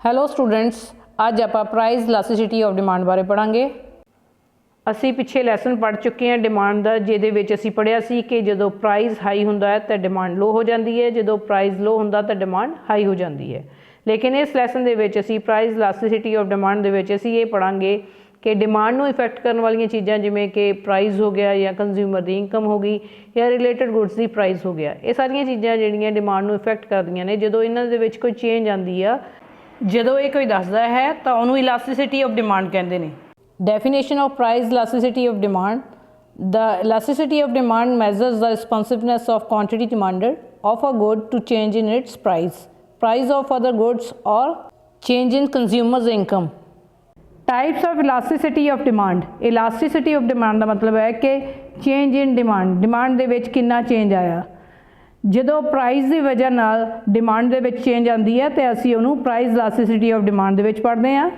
Hello students ਅੱਜ ਆਪਾਂ price elasticity of demand ਬਾਰੇ ਪੜਾਂਗੇ ਅਸੀਂ ਪਿੱਛੇ ਲੈਸਨ ਪੜ ਚੁੱਕੇ ਹਾਂ ਡਿਮਾਂਡ ਦਾ, ਜਿਹਦੇ ਵਿੱਚ ਅਸੀਂ ਪੜਿਆ ਸੀ ਕਿ ਜਦੋਂ ਪ੍ਰਾਈਸ ਹਾਈ ਹੁੰਦਾ ਹੈ ਤਾਂ ਡਿਮਾਂਡ ਲੋ ਹੋ ਜਾਂਦੀ ਹੈ। ਜਦੋਂ ਪ੍ਰਾਈਸ ਲੋ ਹੁੰਦਾ ਤਾਂ ਡਿਮਾਂਡ ਹਾਈ ਹੋ ਜਾਂਦੀ ਹੈ। ਲੇਕਿਨ ਇਸ ਲੈਸਨ ਦੇ ਵਿੱਚ ਅਸੀਂ ਪ੍ਰਾਈਸ ਇਲਾਸਟੀਸਿਟੀ ਆਫ ਡਿਮਾਂਡ ਦੇ ਵਿੱਚ ਅਸੀਂ ਇਹ ਪੜਾਂਗੇ ਕਿ ਡਿਮਾਂਡ ਨੂੰ ਇਫੈਕਟ ਕਰਨ ਵਾਲੀਆਂ ਚੀਜ਼ਾਂ ਜਿਵੇਂ ਕਿ ਪ੍ਰਾਈਸ ਹੋ ਗਿਆ ਜਾਂ ਕੰਜ਼ਿਊਮਰ ਦੀ ਇਨਕਮ ਹੋ ਗਈ ਜਾਂ ਰਿਲੇਟਡ ਗੁੱਡਸ ਦੀ ਪ੍ਰਾਈਸ ਹੋ ਗਿਆ। ਇਹ ਸਾਰੀਆਂ ਚੀਜ਼ਾਂ ਜਿਹੜੀਆਂ ਡਿਮਾਂਡ ਨੂੰ ਇਫੈਕਟ ਕਰਦੀਆਂ ਨੇ। ਜਦੋਂ ਇਹਨਾਂ ਦੇ ਵਿੱਚ ਕੋਈ ਚੇਂਜ ਆਂਦੀ ਆ ਜਦੋਂ ਇਹ ਕੋਈ ਦੱਸਦਾ ਹੈ ਤਾਂ ਉਹਨੂੰ ਇਲਾਸਟੀਸਿਟੀ ਆਫ ਡਿਮਾਂਡ ਕਹਿੰਦੇ ਨੇ definition of price elasticity of demand The elasticity of demand measures the responsiveness of quantity demanded of a good to change in its price, price of other goods or change in consumer's income. Types of elasticity of demand elasticity of demand ਦਾ ਮਤਲਬ ਹੈ ਕਿ change ਇਨ demand demand ਦੇ ਵਿੱਚ ਕਿੰਨਾ change ਆਇਆ ਜਦੋਂ price ਦੀ ਵਜ੍ਹਾ ਨਾਲ ਡਿਮਾਂਡ ਦੇ ਵਿੱਚ ਚੇਂਜ ਆਉਂਦੀ ਹੈ, ਤੇ ਅਸੀਂ ਉਹਨੂੰ ਪ੍ਰਾਈਸ ਇਲਾਸਟੀਸਿਟੀ ਆਫ ਡਿਮਾਂਡ ਦੇ ਵਿੱਚ ਪੜ੍ਹਦੇ ਹਾਂ।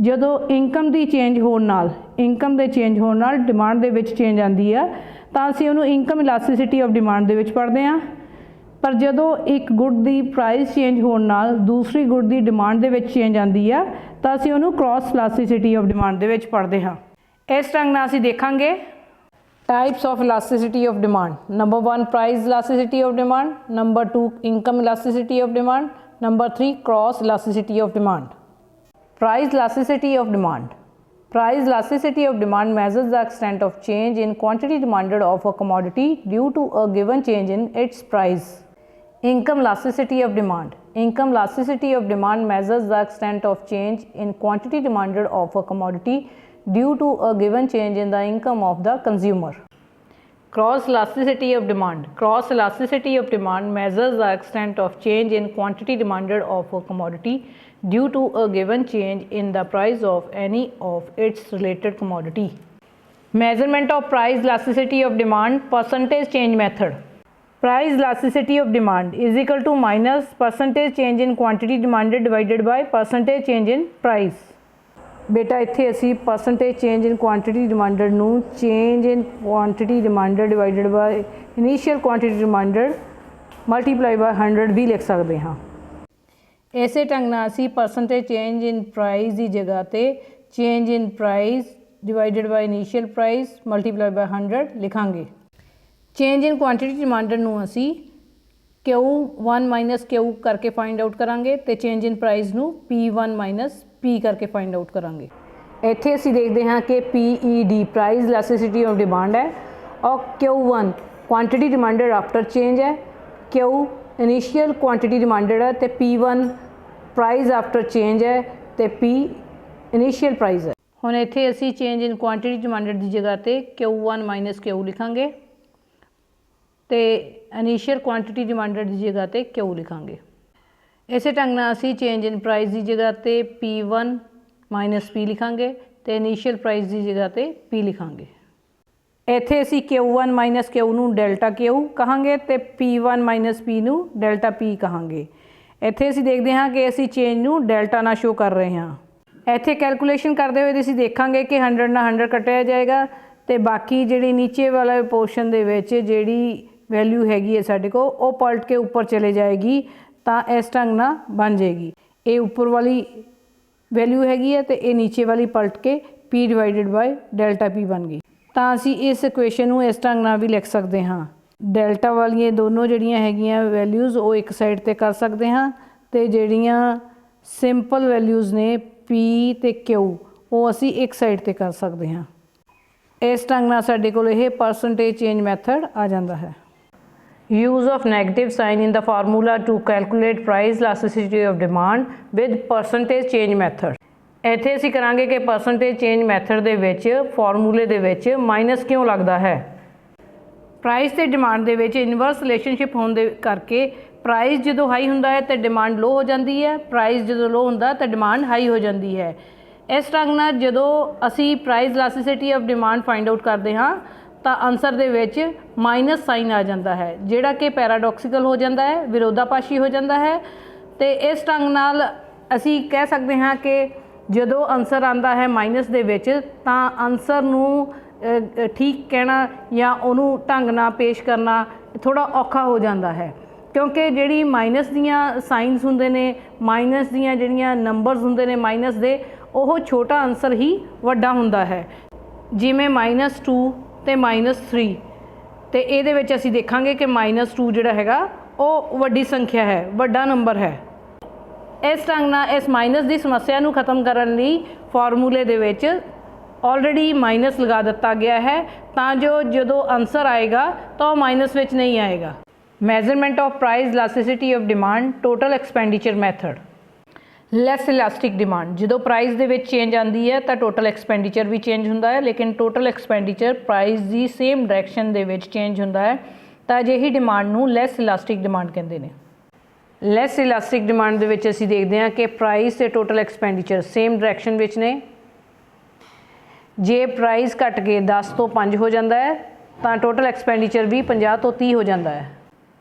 ਜਦੋਂ ਇਨਕਮ ਦੀ ਚੇਂਜ ਹੋਣ ਨਾਲ ਇਨਕਮ ਦੇ ਚੇਂਜ ਹੋਣ ਨਾਲ ਡਿਮਾਂਡ ਦੇ ਵਿੱਚ ਚੇਂਜ ਆਉਂਦੀ ਆ ਤਾਂ ਅਸੀਂ ਉਹਨੂੰ ਇਨਕਮ ਇਲਾਸਟੀਸਿਟੀ ਆਫ ਡਿਮਾਂਡ ਦੇ ਵਿੱਚ ਪੜ੍ਹਦੇ ਹਾਂ। ਪਰ ਜਦੋਂ ਇੱਕ ਗੁੱਡ ਦੀ ਪ੍ਰਾਈਸ ਚੇਂਜ ਹੋਣ ਨਾਲ ਦੂਸਰੀ ਗੁੱਡ ਦੀ ਡਿਮਾਂਡ ਦੇ ਵਿੱਚ ਚੇਂਜ ਆਉਂਦੀ ਆ ਤਾਂ ਅਸੀਂ ਉਹਨੂੰ ਕ੍ਰਾਸ ਇਲਾਸਟੀਸਿਟੀ ਆਫ ਡਿਮਾਂਡ ਦੇ ਵਿੱਚ ਪੜ੍ਹਦੇ ਹਾਂ। ਇਸ ਢੰਗ ਨਾਲ ਅਸੀਂ ਦੇਖਾਂਗੇ। Types of elasticity of demand. Number 1 price elasticity of demand. Number 2 income elasticity of demand. Number 3 cross elasticity of demand. Price elasticity of demand. Price elasticity of demand measures the extent of change in quantity demanded of a commodity due to a given change in its price. Income elasticity of demand. Income elasticity of demand measures the extent of change in quantity demanded of a commodity due to a given change in the income of the consumer. Cross elasticity of demand. Cross elasticity of demand measures the extent of change in quantity demanded of a commodity due to a given change in the price of any of its related commodity. Measurement of price elasticity of demand percentage change method. Price elasticity of demand is equal to minus percentage change in quantity demanded divided by percentage change in price. ਬੇਟਾ, ਇੱਥੇ ਅਸੀਂ percentage change in quantity demanded ਨੂੰ change in quantity demanded divided by initial quantity demanded multiply by 100 ਵੀ ਲਿਖ ਸਕਦੇ ਹਾਂ। ਇਸੇ ਢੰਗ ਨਾਲ ਅਸੀਂ ਪਰਸੈਂਟੇਜ ਚੇਂਜ ਇਨ ਪ੍ਰਾਈਸ ਦੀ ਜਗ੍ਹਾ ਤੇ change in price divided by initial price multiply by 100 ਲਿਖਾਂਗੇ। ਚੇਂਜ ਇਨ ਕੁਆਂਟੀਟੀ ਡਿਮਾਂਡਡ ਨੂੰ ਅਸੀਂ Q1 Q ਕਰਕੇ ਫਾਈਂਡ ਆਊਟ ਕਰਾਂਗੇ ਤੇ ਚੇਂਜ ਇਨ ਪ੍ਰਾਈਸ ਨੂੰ P1 P ਕਰਕੇ ਫਾਈਂਡ ਆਊਟ ਕਰਾਂਗੇ ਇੱਥੇ ਅਸੀਂ ਦੇਖਦੇ ਹਾਂ ਕਿ PED price elasticity of demand ਹੈ ਔਰ Q1 quantity demanded after change ਹੈ Q ਇਨੀਸ਼ੀਅਲ ਕੁਆਂਟੀਟੀ ਡਿਮਾਂਡਡ ਹੈ ਤੇ P1 ਪ੍ਰਾਈਸ ਆਫਟਰ ਚੇਂਜ ਹੈ ਤੇ P ਇਨੀਸ਼ੀਅਲ ਪ੍ਰਾਈਸ ਹੈ ਹੁਣ ਇੱਥੇ ਅਸੀਂ ਚੇਂਜ ਇਨ ਕੁਆਂਟੀਟੀ ਡਿਮਾਂਡਡ ਦੀ ਜਗ੍ਹਾ ਤੇ Q1 Q ਲਿਖਾਂਗੇ ਤੇ ਇਨੀਸ਼ੀਅਲ ਕੁਆਂਟੀਟੀ ਡਿਮਾਂਡਡ ਦੀ ਜਗ੍ਹਾ ਤੇ Q ਲਿਖਾਂਗੇ ਇਸੇ ਢੰਗ ਨਾਲ ਅਸੀਂ ਚੇਂਜ ਇਨ ਪ੍ਰਾਈਸ ਦੀ ਜਗ੍ਹਾ ਤੇ P1 P ਲਿਖਾਂਗੇ ਤੇ ਇਨੀਸ਼ੀਅਲ ਪ੍ਰਾਈਸ ਦੀ ਜਗ੍ਹਾ ਤੇ P ਲਿਖਾਂਗੇ। ਇੱਥੇ ਅਸੀਂ Q1 Q ਨੂੰ ਡੈਲਟਾ Q ਕਹਾਂਗੇ ਤੇ P1 P ਨੂੰ ਡੈਲਟਾ P ਕਹਾਂਗੇ। ਇੱਥੇ ਅਸੀਂ ਦੇਖਦੇ ਹਾਂ ਕਿ ਅਸੀਂ ਚੇਂਜ ਨੂੰ ਡੈਲਟਾ ਨਾਲ ਸ਼ੋ ਕਰ ਰਹੇ ਹਾਂ। ਇੱਥੇ ਕੈਲਕੂਲੇਸ਼ਨ ਕਰਦੇ ਹੋਏ ਅਸੀਂ ਦੇਖਾਂਗੇ ਕਿ 100 ਨਾਲ 100 ਕੱਟਿਆ ਜਾਏਗਾ ਤੇ ਬਾਕੀ ਜਿਹੜੀ ਨੀਚੇ ਵਾਲੇ ਪੋਰਸ਼ਨ ਦੇ ਵਿੱਚ ਜਿਹੜੀ ਵੈਲਿਊ ਹੈਗੀ ਹੈ ਸਾਡੇ ਕੋਲ, ਉਹ ਪਲਟ ਕੇ ਉੱਪਰ ਚਲੇ ਜਾਏਗੀ। ਤਾਂ ਇਸ ਢੰਗ ਨਾਲ ਬਣ ਜਾਏਗੀ। ਇਹ ਉੱਪਰ ਵਾਲੀ ਵੈਲਿਊ ਹੈਗੀ ਹੈ ਤੇ ਇਹ ਨੀਚੇ ਵਾਲੀ ਪਲਟ ਕੇ p divided by delta p ਬਣ ਗਈ। ਤਾਂ ਅਸੀਂ ਇਸ ਇਕੁਏਸ਼ਨ ਨੂੰ ਇਸ ਢੰਗ ਨਾਲ ਵੀ ਲਿਖ ਸਕਦੇ ਹਾਂ। ਡੈਲਟਾ ਵਾਲੀਆਂ ਦੋਨੋਂ ਜਿਹੜੀਆਂ ਹੈਗੀਆਂ ਵੈਲਿਊਜ਼ ਉਹ ਇੱਕ ਸਾਈਡ ਤੇ ਕਰ ਸਕਦੇ ਹਾਂ ਤੇ ਜਿਹੜੀਆਂ ਸਿੰਪਲ ਵੈਲਿਊਜ਼ ਨੇ p ਤੇ q, ਉਹ ਅਸੀਂ ਇੱਕ ਸਾਈਡ ਤੇ ਕਰ ਸਕਦੇ ਹਾਂ। ਇਸ ਢੰਗ ਨਾਲ ਸਾਡੇ ਕੋਲ ਇਹ ਪਰਸੈਂਟੇਜ ਚੇਂਜ ਮੈਥਡ ਆ ਜਾਂਦਾ ਹੈ। Use of negative sign in the formula to calculate price elasticity of demand with percentage change method. ਇੱਥੇ ਅਸੀਂ ਕਰਾਂਗੇ ਕਿ percentage ਚੇਂਜ ਮੈਥਡ ਦੇ ਵਿੱਚ ਫਾਰਮੂਲੇ ਦੇ ਵਿੱਚ ਮਾਈਨਸ ਕਿਉਂ ਲੱਗਦਾ ਹੈ ਪ੍ਰਾਈਸ ਤੇ ਡਿਮਾਂਡ ਦੇ ਵਿੱਚ ਇਨਵਰਸ ਰਿਲੇਸ਼ਨਸ਼ਿਪ ਹੋਣ ਦੇ ਕਰਕੇ ਪ੍ਰਾਈਸ ਜਦੋਂ ਹਾਈ ਹੁੰਦਾ ਹੈ ਤਾਂ ਡਿਮਾਂਡ ਲੋ ਹੋ ਜਾਂਦੀ ਹੈ ਪ੍ਰਾਈਸ ਜਦੋਂ ਲੋ ਹੁੰਦਾ ਤਾਂ ਡਿਮਾਂਡ ਹਾਈ ਹੋ ਜਾਂਦੀ ਹੈ ਇਸ ਢੰਗ ਨਾਲ ਜਦੋਂ ਅਸੀਂ price elasticity of demand find out ਕਰਦੇ ਹਾਂ ਤਾਂ ਆਨਸਰ ਦੇ ਵਿੱਚ ਮਾਈਨਸ ਸਾਈਨ ਆ ਜਾਂਦਾ ਹੈ, ਜਿਹੜਾ ਕਿ ਪੈਰਾਡੌਕਸੀਕਲ ਹੋ ਜਾਂਦਾ ਹੈ ਵਿਰੋਧਾਪਾਸ਼ੀ ਹੋ ਜਾਂਦਾ ਹੈ ਤੇ ਇਸ ਢੰਗ ਨਾਲ ਅਸੀਂ ਕਹਿ ਸਕਦੇ ਹਾਂ ਕਿ ਜਦੋਂ ਆਨਸਰ ਆਂਦਾ ਹੈ ਮਾਈਨਸ ਦੇ ਵਿੱਚ, ਤਾਂ ਆਨਸਰ ਨੂੰ ਠੀਕ ਕਹਿਣਾ ਜਾਂ ਉਹਨੂੰ ਢੰਗ ਨਾਲ ਪੇਸ਼ ਕਰਨਾ ਥੋੜਾ ਔਖਾ ਹੋ ਜਾਂਦਾ ਹੈ। ਕਿਉਂਕਿ ਜਿਹੜੀ ਮਾਈਨਸ ਦੀਆਂ ਸਾਈਨਸ ਹੁੰਦੇ ਨੇ ਮਾਈਨਸ ਦੀਆਂ ਜਿਹੜੀਆਂ ਨੰਬਰਸ ਹੁੰਦੇ ਨੇ ਮਾਈਨਸ ਦੇ, ਉਹ ਛੋਟਾ ਆਨਸਰ ਹੀ ਵੱਡਾ ਹੁੰਦਾ ਹੈ। ਜਿਵੇਂ -2 ਤੇ -3 ਤੇ ਇਹਦੇ ਵਿੱਚ ਅਸੀਂ ਦੇਖਾਂਗੇ ਕਿ -2 ਜਿਹੜਾ ਹੈਗਾ, ਉਹ ਵੱਡੀ ਸੰਖਿਆ ਹੈ, ਵੱਡਾ ਨੰਬਰ ਹੈ। ਇਸ ਢੰਗ ਨਾਲ ਇਸ ਮਾਈਨਸ ਦੀ ਸਮੱਸਿਆ ਨੂੰ ਖਤਮ ਕਰਨ ਲਈ ਫਾਰਮੂਲੇ ਦੇ ਵਿੱਚ ਆਲਰੇਡੀ ਮਾਈਨਸ ਲਗਾ ਦਿੱਤਾ ਗਿਆ ਹੈ, ਤਾਂ ਜੋ ਜਦੋਂ ਆਨਸਰ ਆਏਗਾ, ਤਾਂ ਉਹ ਮਾਈਨਸ ਵਿੱਚ ਨਹੀਂ ਆਏਗਾ। Measurement of price elasticity of demand total expenditure method less elastic demand ਜਦੋਂ ਪ੍ਰਾਈਸ ਦੇ ਵਿੱਚ ਚੇਂਜ ਆਂਦੀ ਹੈ ਤਾਂ ਟੋਟਲ ਐਕਸਪੈਂਡੀਚਰ ਵੀ ਚੇਂਜ ਹੁੰਦਾ ਹੈ ਲੇਕਿਨ ਟੋਟਲ ਐਕਸਪੈਂਡੀਚਰ ਪ੍ਰਾਈਸ ਦੀ ਸੇਮ ਡਾਇਰੈਕਸ਼ਨ ਦੇ ਵਿੱਚ ਚੇਂਜ ਹੁੰਦਾ ਹੈ ਤਾਂ ਅਜਿਹੀ ਡਿਮਾਂਡ ਨੂੰ ਲੈਸ ਇਲਾਸਟਿਕ ਡਿਮਾਂਡ ਕਹਿੰਦੇ ਨੇ। ਲੈਸ ਇਲਾਸਟਿਕ ਡਿਮਾਂਡ ਦੇ ਵਿੱਚ ਅਸੀਂ ਦੇਖਦੇ ਹਾਂ ਕਿ ਪ੍ਰਾਈਸ ਤੇ ਟੋਟਲ ਐਕਸਪੈਂਡੀਚਰ ਸੇਮ ਡਾਇਰੈਕਸ਼ਨ ਵਿੱਚ ਨੇ। ਜੇ ਪ੍ਰਾਈਸ ਘਟ ਕੇ 10 ਤੋਂ 5 ਹੋ ਜਾਂਦਾ ਹੈ ਤਾਂ ਟੋਟਲ ਐਕਸਪੈਂਡੀਚਰ ਵੀ 50 ਤੋਂ 30 ਹੋ ਜਾਂਦਾ ਹੈ।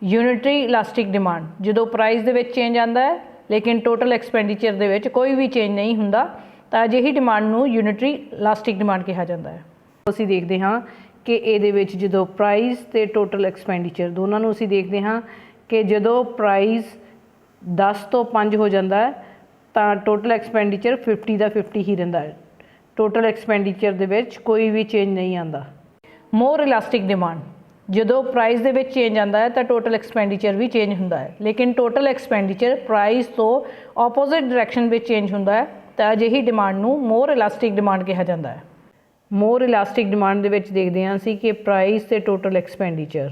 ਯੂਨਿਟਰੀ ਇਲਾਸਟਿਕ ਡਿਮਾਂਡ ਜਦੋਂ ਪ੍ਰਾਈਸ ਦੇ ਵਿੱਚ ਚੇਂਜ ਆਂਦਾ ਹੈ ਲੇਕਿਨ ਟੋਟਲ ਐਕਸਪੈਂਡੀਚਰ ਦੇ ਵਿੱਚ ਕੋਈ ਵੀ ਚੇਂਜ ਨਹੀਂ ਹੁੰਦਾ, ਤਾਂ ਅਜਿਹੀ ਡਿਮਾਂਡ ਨੂੰ ਯੂਨਿਟਰੀ ਇਲਾਸਟਿਕ ਡਿਮਾਂਡ ਕਿਹਾ ਜਾਂਦਾ ਹੈ। ਅਸੀਂ ਦੇਖਦੇ ਹਾਂ ਕਿ ਇਹਦੇ ਵਿੱਚ ਜਦੋਂ ਪ੍ਰਾਈਸ ਤੇ ਟੋਟਲ ਐਕਸਪੈਂਡੀਚਰ ਦੋਨਾਂ ਨੂੰ ਅਸੀਂ ਦੇਖਦੇ ਹਾਂ ਕਿ ਜਦੋਂ ਪ੍ਰਾਈਸ 10 ਤੋਂ 5 ਹੋ ਜਾਂਦਾ ਹੈ, ਤਾਂ ਟੋਟਲ ਐਕਸਪੈਂਡੀਚਰ 50 ਦਾ 50 ਹੀ ਰਹਿੰਦਾ ਹੈ। ਟੋਟਲ ਐਕਸਪੈਂਡੀਚਰ ਦੇ ਵਿੱਚ ਕੋਈ ਵੀ ਚੇਂਜ ਨਹੀਂ ਆਂਦਾ ਮੋਰ ਇਲਾਸਟਿਕ ਡਿਮਾਂਡ ਜਦੋਂ ਪ੍ਰਾਈਸ ਦੇ ਵਿੱਚ ਚੇਂਜ ਆਂਦਾ ਹੈ, ਤਾਂ ਟੋਟਲ ਐਕਸਪੈਂਡੀਚਰ ਵੀ ਚੇਂਜ ਹੁੰਦਾ ਹੈ। ਲੇਕਿਨ ਟੋਟਲ ਐਕਸਪੈਂਡੀਚਰ ਪ੍ਰਾਈਸ ਤੋਂ ਆਪੋਜ਼ਿਟ ਡਾਇਰੈਕਸ਼ਨ ਵਿੱਚ ਚੇਂਜ ਹੁੰਦਾ ਹੈ, ਤਾਂ ਅਜਿਹੀ ਡਿਮਾਂਡ ਨੂੰ ਮੋਰ ਇਲਾਸਟਿਕ ਡਿਮਾਂਡ ਕਿਹਾ ਜਾਂਦਾ ਹੈ। ਮੋਰ ਇਲਾਸਟਿਕ ਡਿਮਾਂਡ ਦੇ ਵਿੱਚ ਦੇਖਦੇ ਹਾਂ ਅਸੀਂ ਕਿ ਪ੍ਰਾਈਸ ਤੇ ਟੋਟਲ ਐਕਸਪੈਂਡੀਚਰ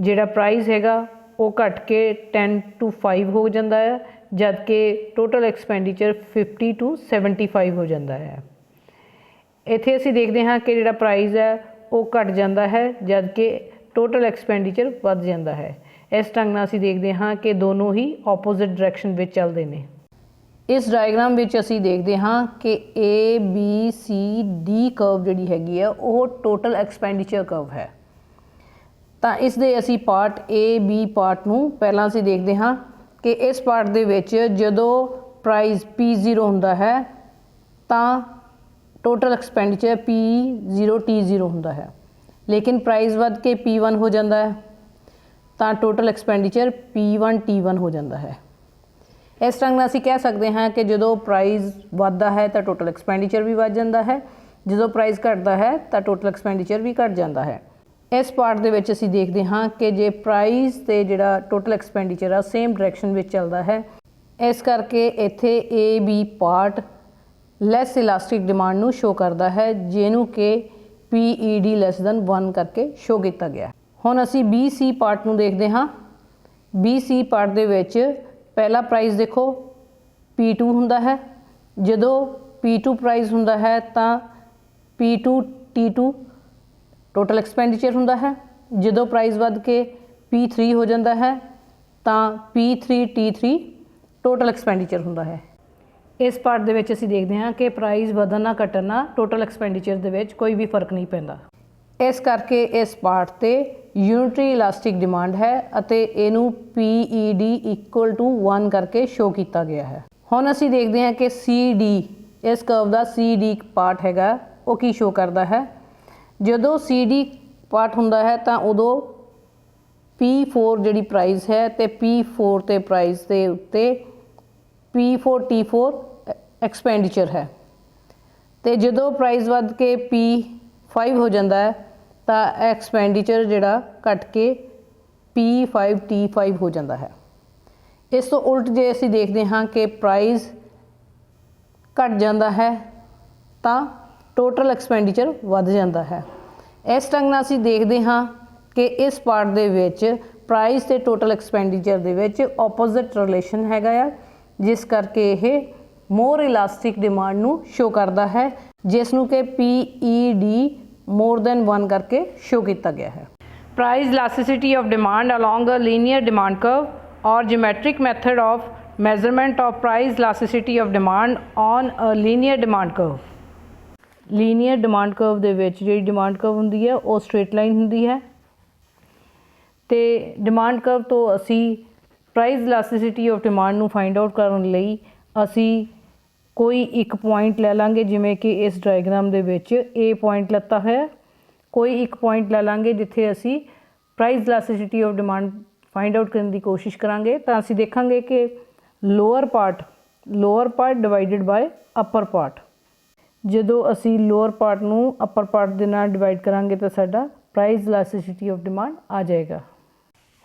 ਜਿਹੜਾ ਪ੍ਰਾਈਸ ਹੈਗਾ, ਉਹ ਘਟ ਕੇ 10 ਟੂ 5 ਹੋ ਜਾਂਦਾ ਹੈ, ਜਦਕਿ ਟੋਟਲ ਐਕਸਪੈਂਡੀਚਰ 50 ਟੂ 75 ਹੋ ਜਾਂਦਾ ਹੈ। ਇੱਥੇ ਅਸੀਂ ਦੇਖਦੇ ਹਾਂ ਕਿ ਜਿਹੜਾ ਪ੍ਰਾਈਸ ਹੈ ਉਹ ਘਟ ਜਾਂਦਾ ਹੈ ਜਦਕਿ ਟੋਟਲ ਐਕਸਪੈਂਡੀਚਰ ਵੱਧ ਜਾਂਦਾ ਹੈ। ਇਸ ਢੰਗ ਨਾਲ ਅਸੀਂ ਦੇਖਦੇ ਹਾਂ ਕਿ ਦੋਨੋਂ ਹੀ ਆਪੋਜ਼ਿਟ ਡਾਇਰੈਕਸ਼ਨ ਵਿੱਚ ਚੱਲਦੇ ਨੇ। ਇਸ ਡਾਇਗਰਾਮ ਵਿੱਚ ਅਸੀਂ ਦੇਖਦੇ ਹਾਂ ਕਿ A, B, C, D curve ਜਿਹੜੀ ਹੈਗੀ ਹੈ ਉਹ ਟੋਟਲ ਐਕਸਪੈਂਡੀਚਰ ਕਰਵ ਹੈ। ਤਾਂ ਇਸ ਦੇ ਅਸੀਂ ਪਾਰਟ A, B ਪਾਰਟ ਨੂੰ ਪਹਿਲਾਂ ਅਸੀਂ ਦੇਖਦੇ ਹਾਂ ਕਿ ਇਸ ਪਾਰਟ ਦੇ ਵਿੱਚ ਜਦੋਂ ਪ੍ਰਾਈਸ P0 ਹੁੰਦਾ ਹੈ, ਤਾਂ ਟੋਟਲ ਐਕਸਪੈਂਡੀਚਰ P0 T0 ਹੁੰਦਾ ਹੈ। ਲੇਕਿਨ ਪ੍ਰਾਈਸ ਵੱਧ ਕੇ P1 ਹੋ ਜਾਂਦਾ ਹੈ, ਤਾਂ ਟੋਟਲ ਐਕਸਪੈਂਡੀਚਰ P1 T1 ਹੋ ਜਾਂਦਾ ਹੈ। ਇਸ ਤਰ੍ਹਾਂ ਨਾਲ ਅਸੀਂ ਕਹਿ ਸਕਦੇ ਹਾਂ ਕਿ ਜਦੋਂ ਪ੍ਰਾਈਸ ਵੱਧਦਾ ਹੈ, ਤਾਂ ਟੋਟਲ ਐਕਸਪੈਂਡੀਚਰ ਵੀ ਵੱਧ ਜਾਂਦਾ ਹੈ। ਜਦੋਂ ਪ੍ਰਾਈਸ ਘਟਦਾ ਹੈ, ਤਾਂ ਟੋਟਲ ਐਕਸਪੈਂਡੀਚਰ ਵੀ ਘਟ ਜਾਂਦਾ ਹੈ। ਇਸ ਪਾਰਟ ਦੇ ਵਿੱਚ ਅਸੀਂ ਦੇਖਦੇ ਹਾਂ ਕਿ ਜੇ ਪ੍ਰਾਈਸ ਤੇ ਜਿਹੜਾ ਟੋਟਲ ਐਕਸਪੈਂਡੀਚਰ ਆ ਸੇਮ ਡਾਇਰੈਕਸ਼ਨ ਵਿੱਚ ਚੱਲਦਾ ਹੈ, ਇਸ ਕਰਕੇ ਇੱਥੇ A, B part less elastic demand ਨੂੰ ਸ਼ੋ ਕਰਦਾ ਹੈ, ਜਿਹਨੂੰ ਕਿ PED ਲੈਸ ਦਨ 1 ਕਰਕੇ ਸ਼ੋ ਕੀਤਾ ਗਿਆ ਹੁਣ ਅਸੀਂ BC ਪਾਰਟ ਨੂੰ ਦੇਖਦੇ ਹਾਂ। BC ਪਾਰਟ ਦੇ ਵਿੱਚ ਪਹਿਲਾ ਪ੍ਰਾਈਸ ਦੇਖੋ P2 ਹੁੰਦਾ ਹੈ। ਜਦੋਂ P2 ਪ੍ਰਾਈਸ ਹੁੰਦਾ ਹੈ, ਤਾਂ P2 T2 ਟੋਟਲ ਐਕਸਪੈਂਡੀਚਰ ਹੁੰਦਾ ਹੈ। ਜਦੋਂ ਪ੍ਰਾਈਸ ਵੱਧ ਕੇ P3 ਹੋ ਜਾਂਦਾ ਹੈ, ਤਾਂ P3 T3 ਟੋਟਲ ਐਕਸਪੈਂਡੀਚਰ ਹੁੰਦਾ ਹੈ। ਇਸ ਪਾਰਟ ਦੇ ਵਿੱਚ ਅਸੀਂ ਦੇਖਦੇ ਹਾਂ ਕਿ ਪ੍ਰਾਈਸ ਵਧਣ ਨਾ ਟੋਟਲ ਐਕਸਪੈਂਡੀਚਰ ਦੇ ਵਿੱਚ ਕੋਈ ਵੀ ਫ਼ਰਕ ਨਹੀਂ ਪੈਂਦਾ। ਇਸ ਕਰਕੇ ਇਸ ਪਾਰਟ ਤੇ ਯੂਨਿਟਰੀ ਇਲਾਸਟਿਕ ਡਿਮਾਂਡ ਹੈ ਅਤੇ ਇਹਨੂੰ PED ਇਕੁਅਲ ਟੂ 1 ਕਰਕੇ ਸ਼ੋ ਕੀਤਾ ਗਿਆ ਹੈ। ਹੁਣ ਅਸੀਂ ਦੇਖਦੇ ਹਾਂ ਕਿ CD ਇਸ ਕਰਵ ਦਾ CD ਪਾਰਟ ਹੈਗਾ, ਉਹ ਕੀ ਸ਼ੋ ਕਰਦਾ ਹੈ? ਜਦੋਂ CD ਪਾਰਟ ਹੁੰਦਾ ਹੈ ਤਾਂ ਉਦੋਂ P4 ਜਿਹੜੀ ਪ੍ਰਾਈਸ ਹੈ ਤੇ P4 ਤੇ ਪ੍ਰਾਈਸ ਦੇ ਉੱਤੇ P4 T4 ਐਕਸਪੈਂਡੀਚਰ ਹੈ। ਤੇ ਜਦੋਂ ਪ੍ਰਾਈਸ ਵੱਧ ਕੇ P5 ਹੋ ਜਾਂਦਾ ਹੈ, ਤਾਂ ਐਕਸਪੈਂਡੀਚਰ ਜਿਹੜਾ ਘਟ ਕੇ P5 T5 ਹੋ ਜਾਂਦਾ ਹੈ। ਇਸ ਤੋਂ ਉਲਟ ਜੇ ਅਸੀਂ ਦੇਖਦੇ ਹਾਂ ਕਿ ਪ੍ਰਾਈਸ ਘਟ ਜਾਂਦਾ ਹੈ, ਤਾਂ ਟੋਟਲ ਐਕਸਪੈਂਡੀਚਰ ਵੱਧ ਜਾਂਦਾ ਹੈ। ਇਸ ਢੰਗ ਨਾਲ ਅਸੀਂ ਦੇਖਦੇ ਹਾਂ ਕਿ ਇਸ ਪਾਰਟ ਦੇ ਵਿੱਚ ਪ੍ਰਾਈਸ ਤੇ ਟੋਟਲ ਐਕਸਪੈਂਡੀਚਰ ਦੇ ਵਿੱਚ ਆਪੋਜ਼ਿਟ ਰਿਲੇਸ਼ਨ ਹੈਗਾ ਆ, ਜਿਸ ਕਰਕੇ ਇਹ ਮੋਰ ਇਲਾਸਟਿਕ ਡਿਮਾਂਡ ਨੂੰ ਸ਼ੋ ਕਰਦਾ ਹੈ ਜਿਸ ਨੂੰ ਕਿ PED ਮੋਰ ਦੈਨ 1 ਕਰਕੇ ਸ਼ੋ ਕੀਤਾ ਗਿਆ ਹੈ। Price elasticity of demand along a linear demand curve or geometric method of measurement of price elasticity of demand on a linear demand curve. Linear demand curve ਦੇ ਵਿੱਚ ਜਿਹੜੀ demand curve ਹੁੰਦੀ ਹੈ, ਉਹ ਸਟ੍ਰੇਟ ਲਾਈਨ ਹੁੰਦੀ ਹੈ। ਤੇ demand curve ਤੋਂ ਅਸੀਂ ਪ੍ਰਾਈਸ ਇਲਾਸਟਿਸਿਟੀ ਆਫ ਡਿਮਾਂਡ ਨੂੰ ਫਾਈਂਡ ਆਊਟ ਕਰਨ ਲਈ ਅਸੀਂ ਕੋਈ ਇੱਕ ਪੁਆਇੰਟ ਲੈ ਲਾਂਗੇ, ਜਿਵੇਂ ਕਿ ਇਸ ਡਾਇਗਰਾਮ ਦੇ ਵਿੱਚ A ਪੁਆਇੰਟ ਲੱਤਾ ਹੋਇਆ ਕੋਈ ਇੱਕ ਪੁਆਇੰਟ ਲੈ ਲਾਂਗੇ, ਜਿੱਥੇ ਅਸੀਂ price elasticity of demand find out ਕਰਨ ਦੀ ਕੋਸ਼ਿਸ਼ ਕਰਾਂਗੇ, ਤਾਂ ਅਸੀਂ ਦੇਖਾਂਗੇ ਕਿ lower part lower part divided by upper part ਜਦੋਂ ਅਸੀਂ ਲੋਅਰ ਪਾਰਟ ਨੂੰ ਅਪਰ ਪਾਰਟ ਦੇ ਨਾਲ ਡਿਵਾਈਡ ਕਰਾਂਗੇ, ਤਾਂ ਸਾਡਾ ਪ੍ਰਾਈਸ ਇਲਾਸਟੀਸਿਟੀ ਆਫ ਡਿਮਾਂਡ ਆ ਜਾਏਗਾ।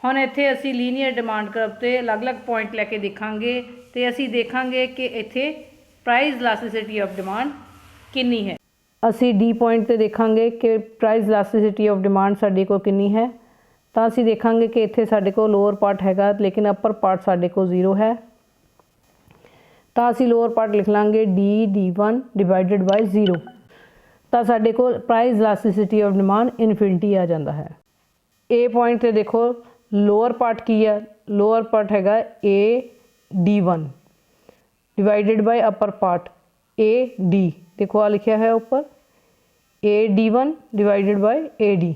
ਹੁਣ ਇੱਥੇ ਅਸੀਂ ਲੀਨੀਅਰ ਡਿਮਾਂਡ ਕਰਵ ਤੇ ਅਲੱਗ-ਅਲੱਗ ਪੁਆਇੰਟ ਲੈ ਕੇ ਦੇਖਾਂਗੇ, ਤੇ ਅਸੀਂ ਦੇਖਾਂਗੇ ਕਿ ਇੱਥੇ ਪ੍ਰਾਈਸ ਇਲਾਸਟੀਸਿਟੀ ਆਫ ਡਿਮਾਂਡ ਕਿੰਨੀ ਹੈ? ਅਸੀਂ ਡੀ ਪੁਆਇੰਟ ਤੇ ਦੇਖਾਂਗੇ ਕਿ ਪ੍ਰਾਈਸ ਇਲਾਸਟੀਸਿਟੀ ਆਫ ਡਿਮਾਂਡ ਸਾਡੇ ਕੋਲ ਕਿੰਨੀ ਹੈ। ਤਾਂ ਅਸੀਂ ਦੇਖਾਂਗੇ ਕਿ ਇੱਥੇ ਸਾਡੇ ਕੋਲ ਲੋਅਰ ਪਾਰਟ ਹੈਗਾ, ਲੇਕਿਨ ਅਪਰ ਪਾਰਟ ਸਾਡੇ ਕੋਲ ਜ਼ੀਰੋ ਹੈ। ਤਾਂ ਅਸੀਂ ਲੋਅਰ ਪਾਰਟ ਲਿਖ ਲਾਂਗੇ d d1 ਡਿਵਾਈਡਡ ਬਾਈ 0 ਤਾਂ ਸਾਡੇ ਕੋਲ price elasticity of demand infinity ਆ ਜਾਂਦਾ ਹੈ। A ਪੁਆਇੰਟ ਤੇ ਦੇਖੋ ਲੋਅਰ ਪਾਰਟ ਕੀ ਹੈ? ਲੋਅਰ ਪਾਰਟ ਹੈਗਾ A d1 divided by upper part A d. ਦੇਖੋ ਆ ਲਿਖਿਆ ਹੈ ਉੱਪਰ A d1 divided by AD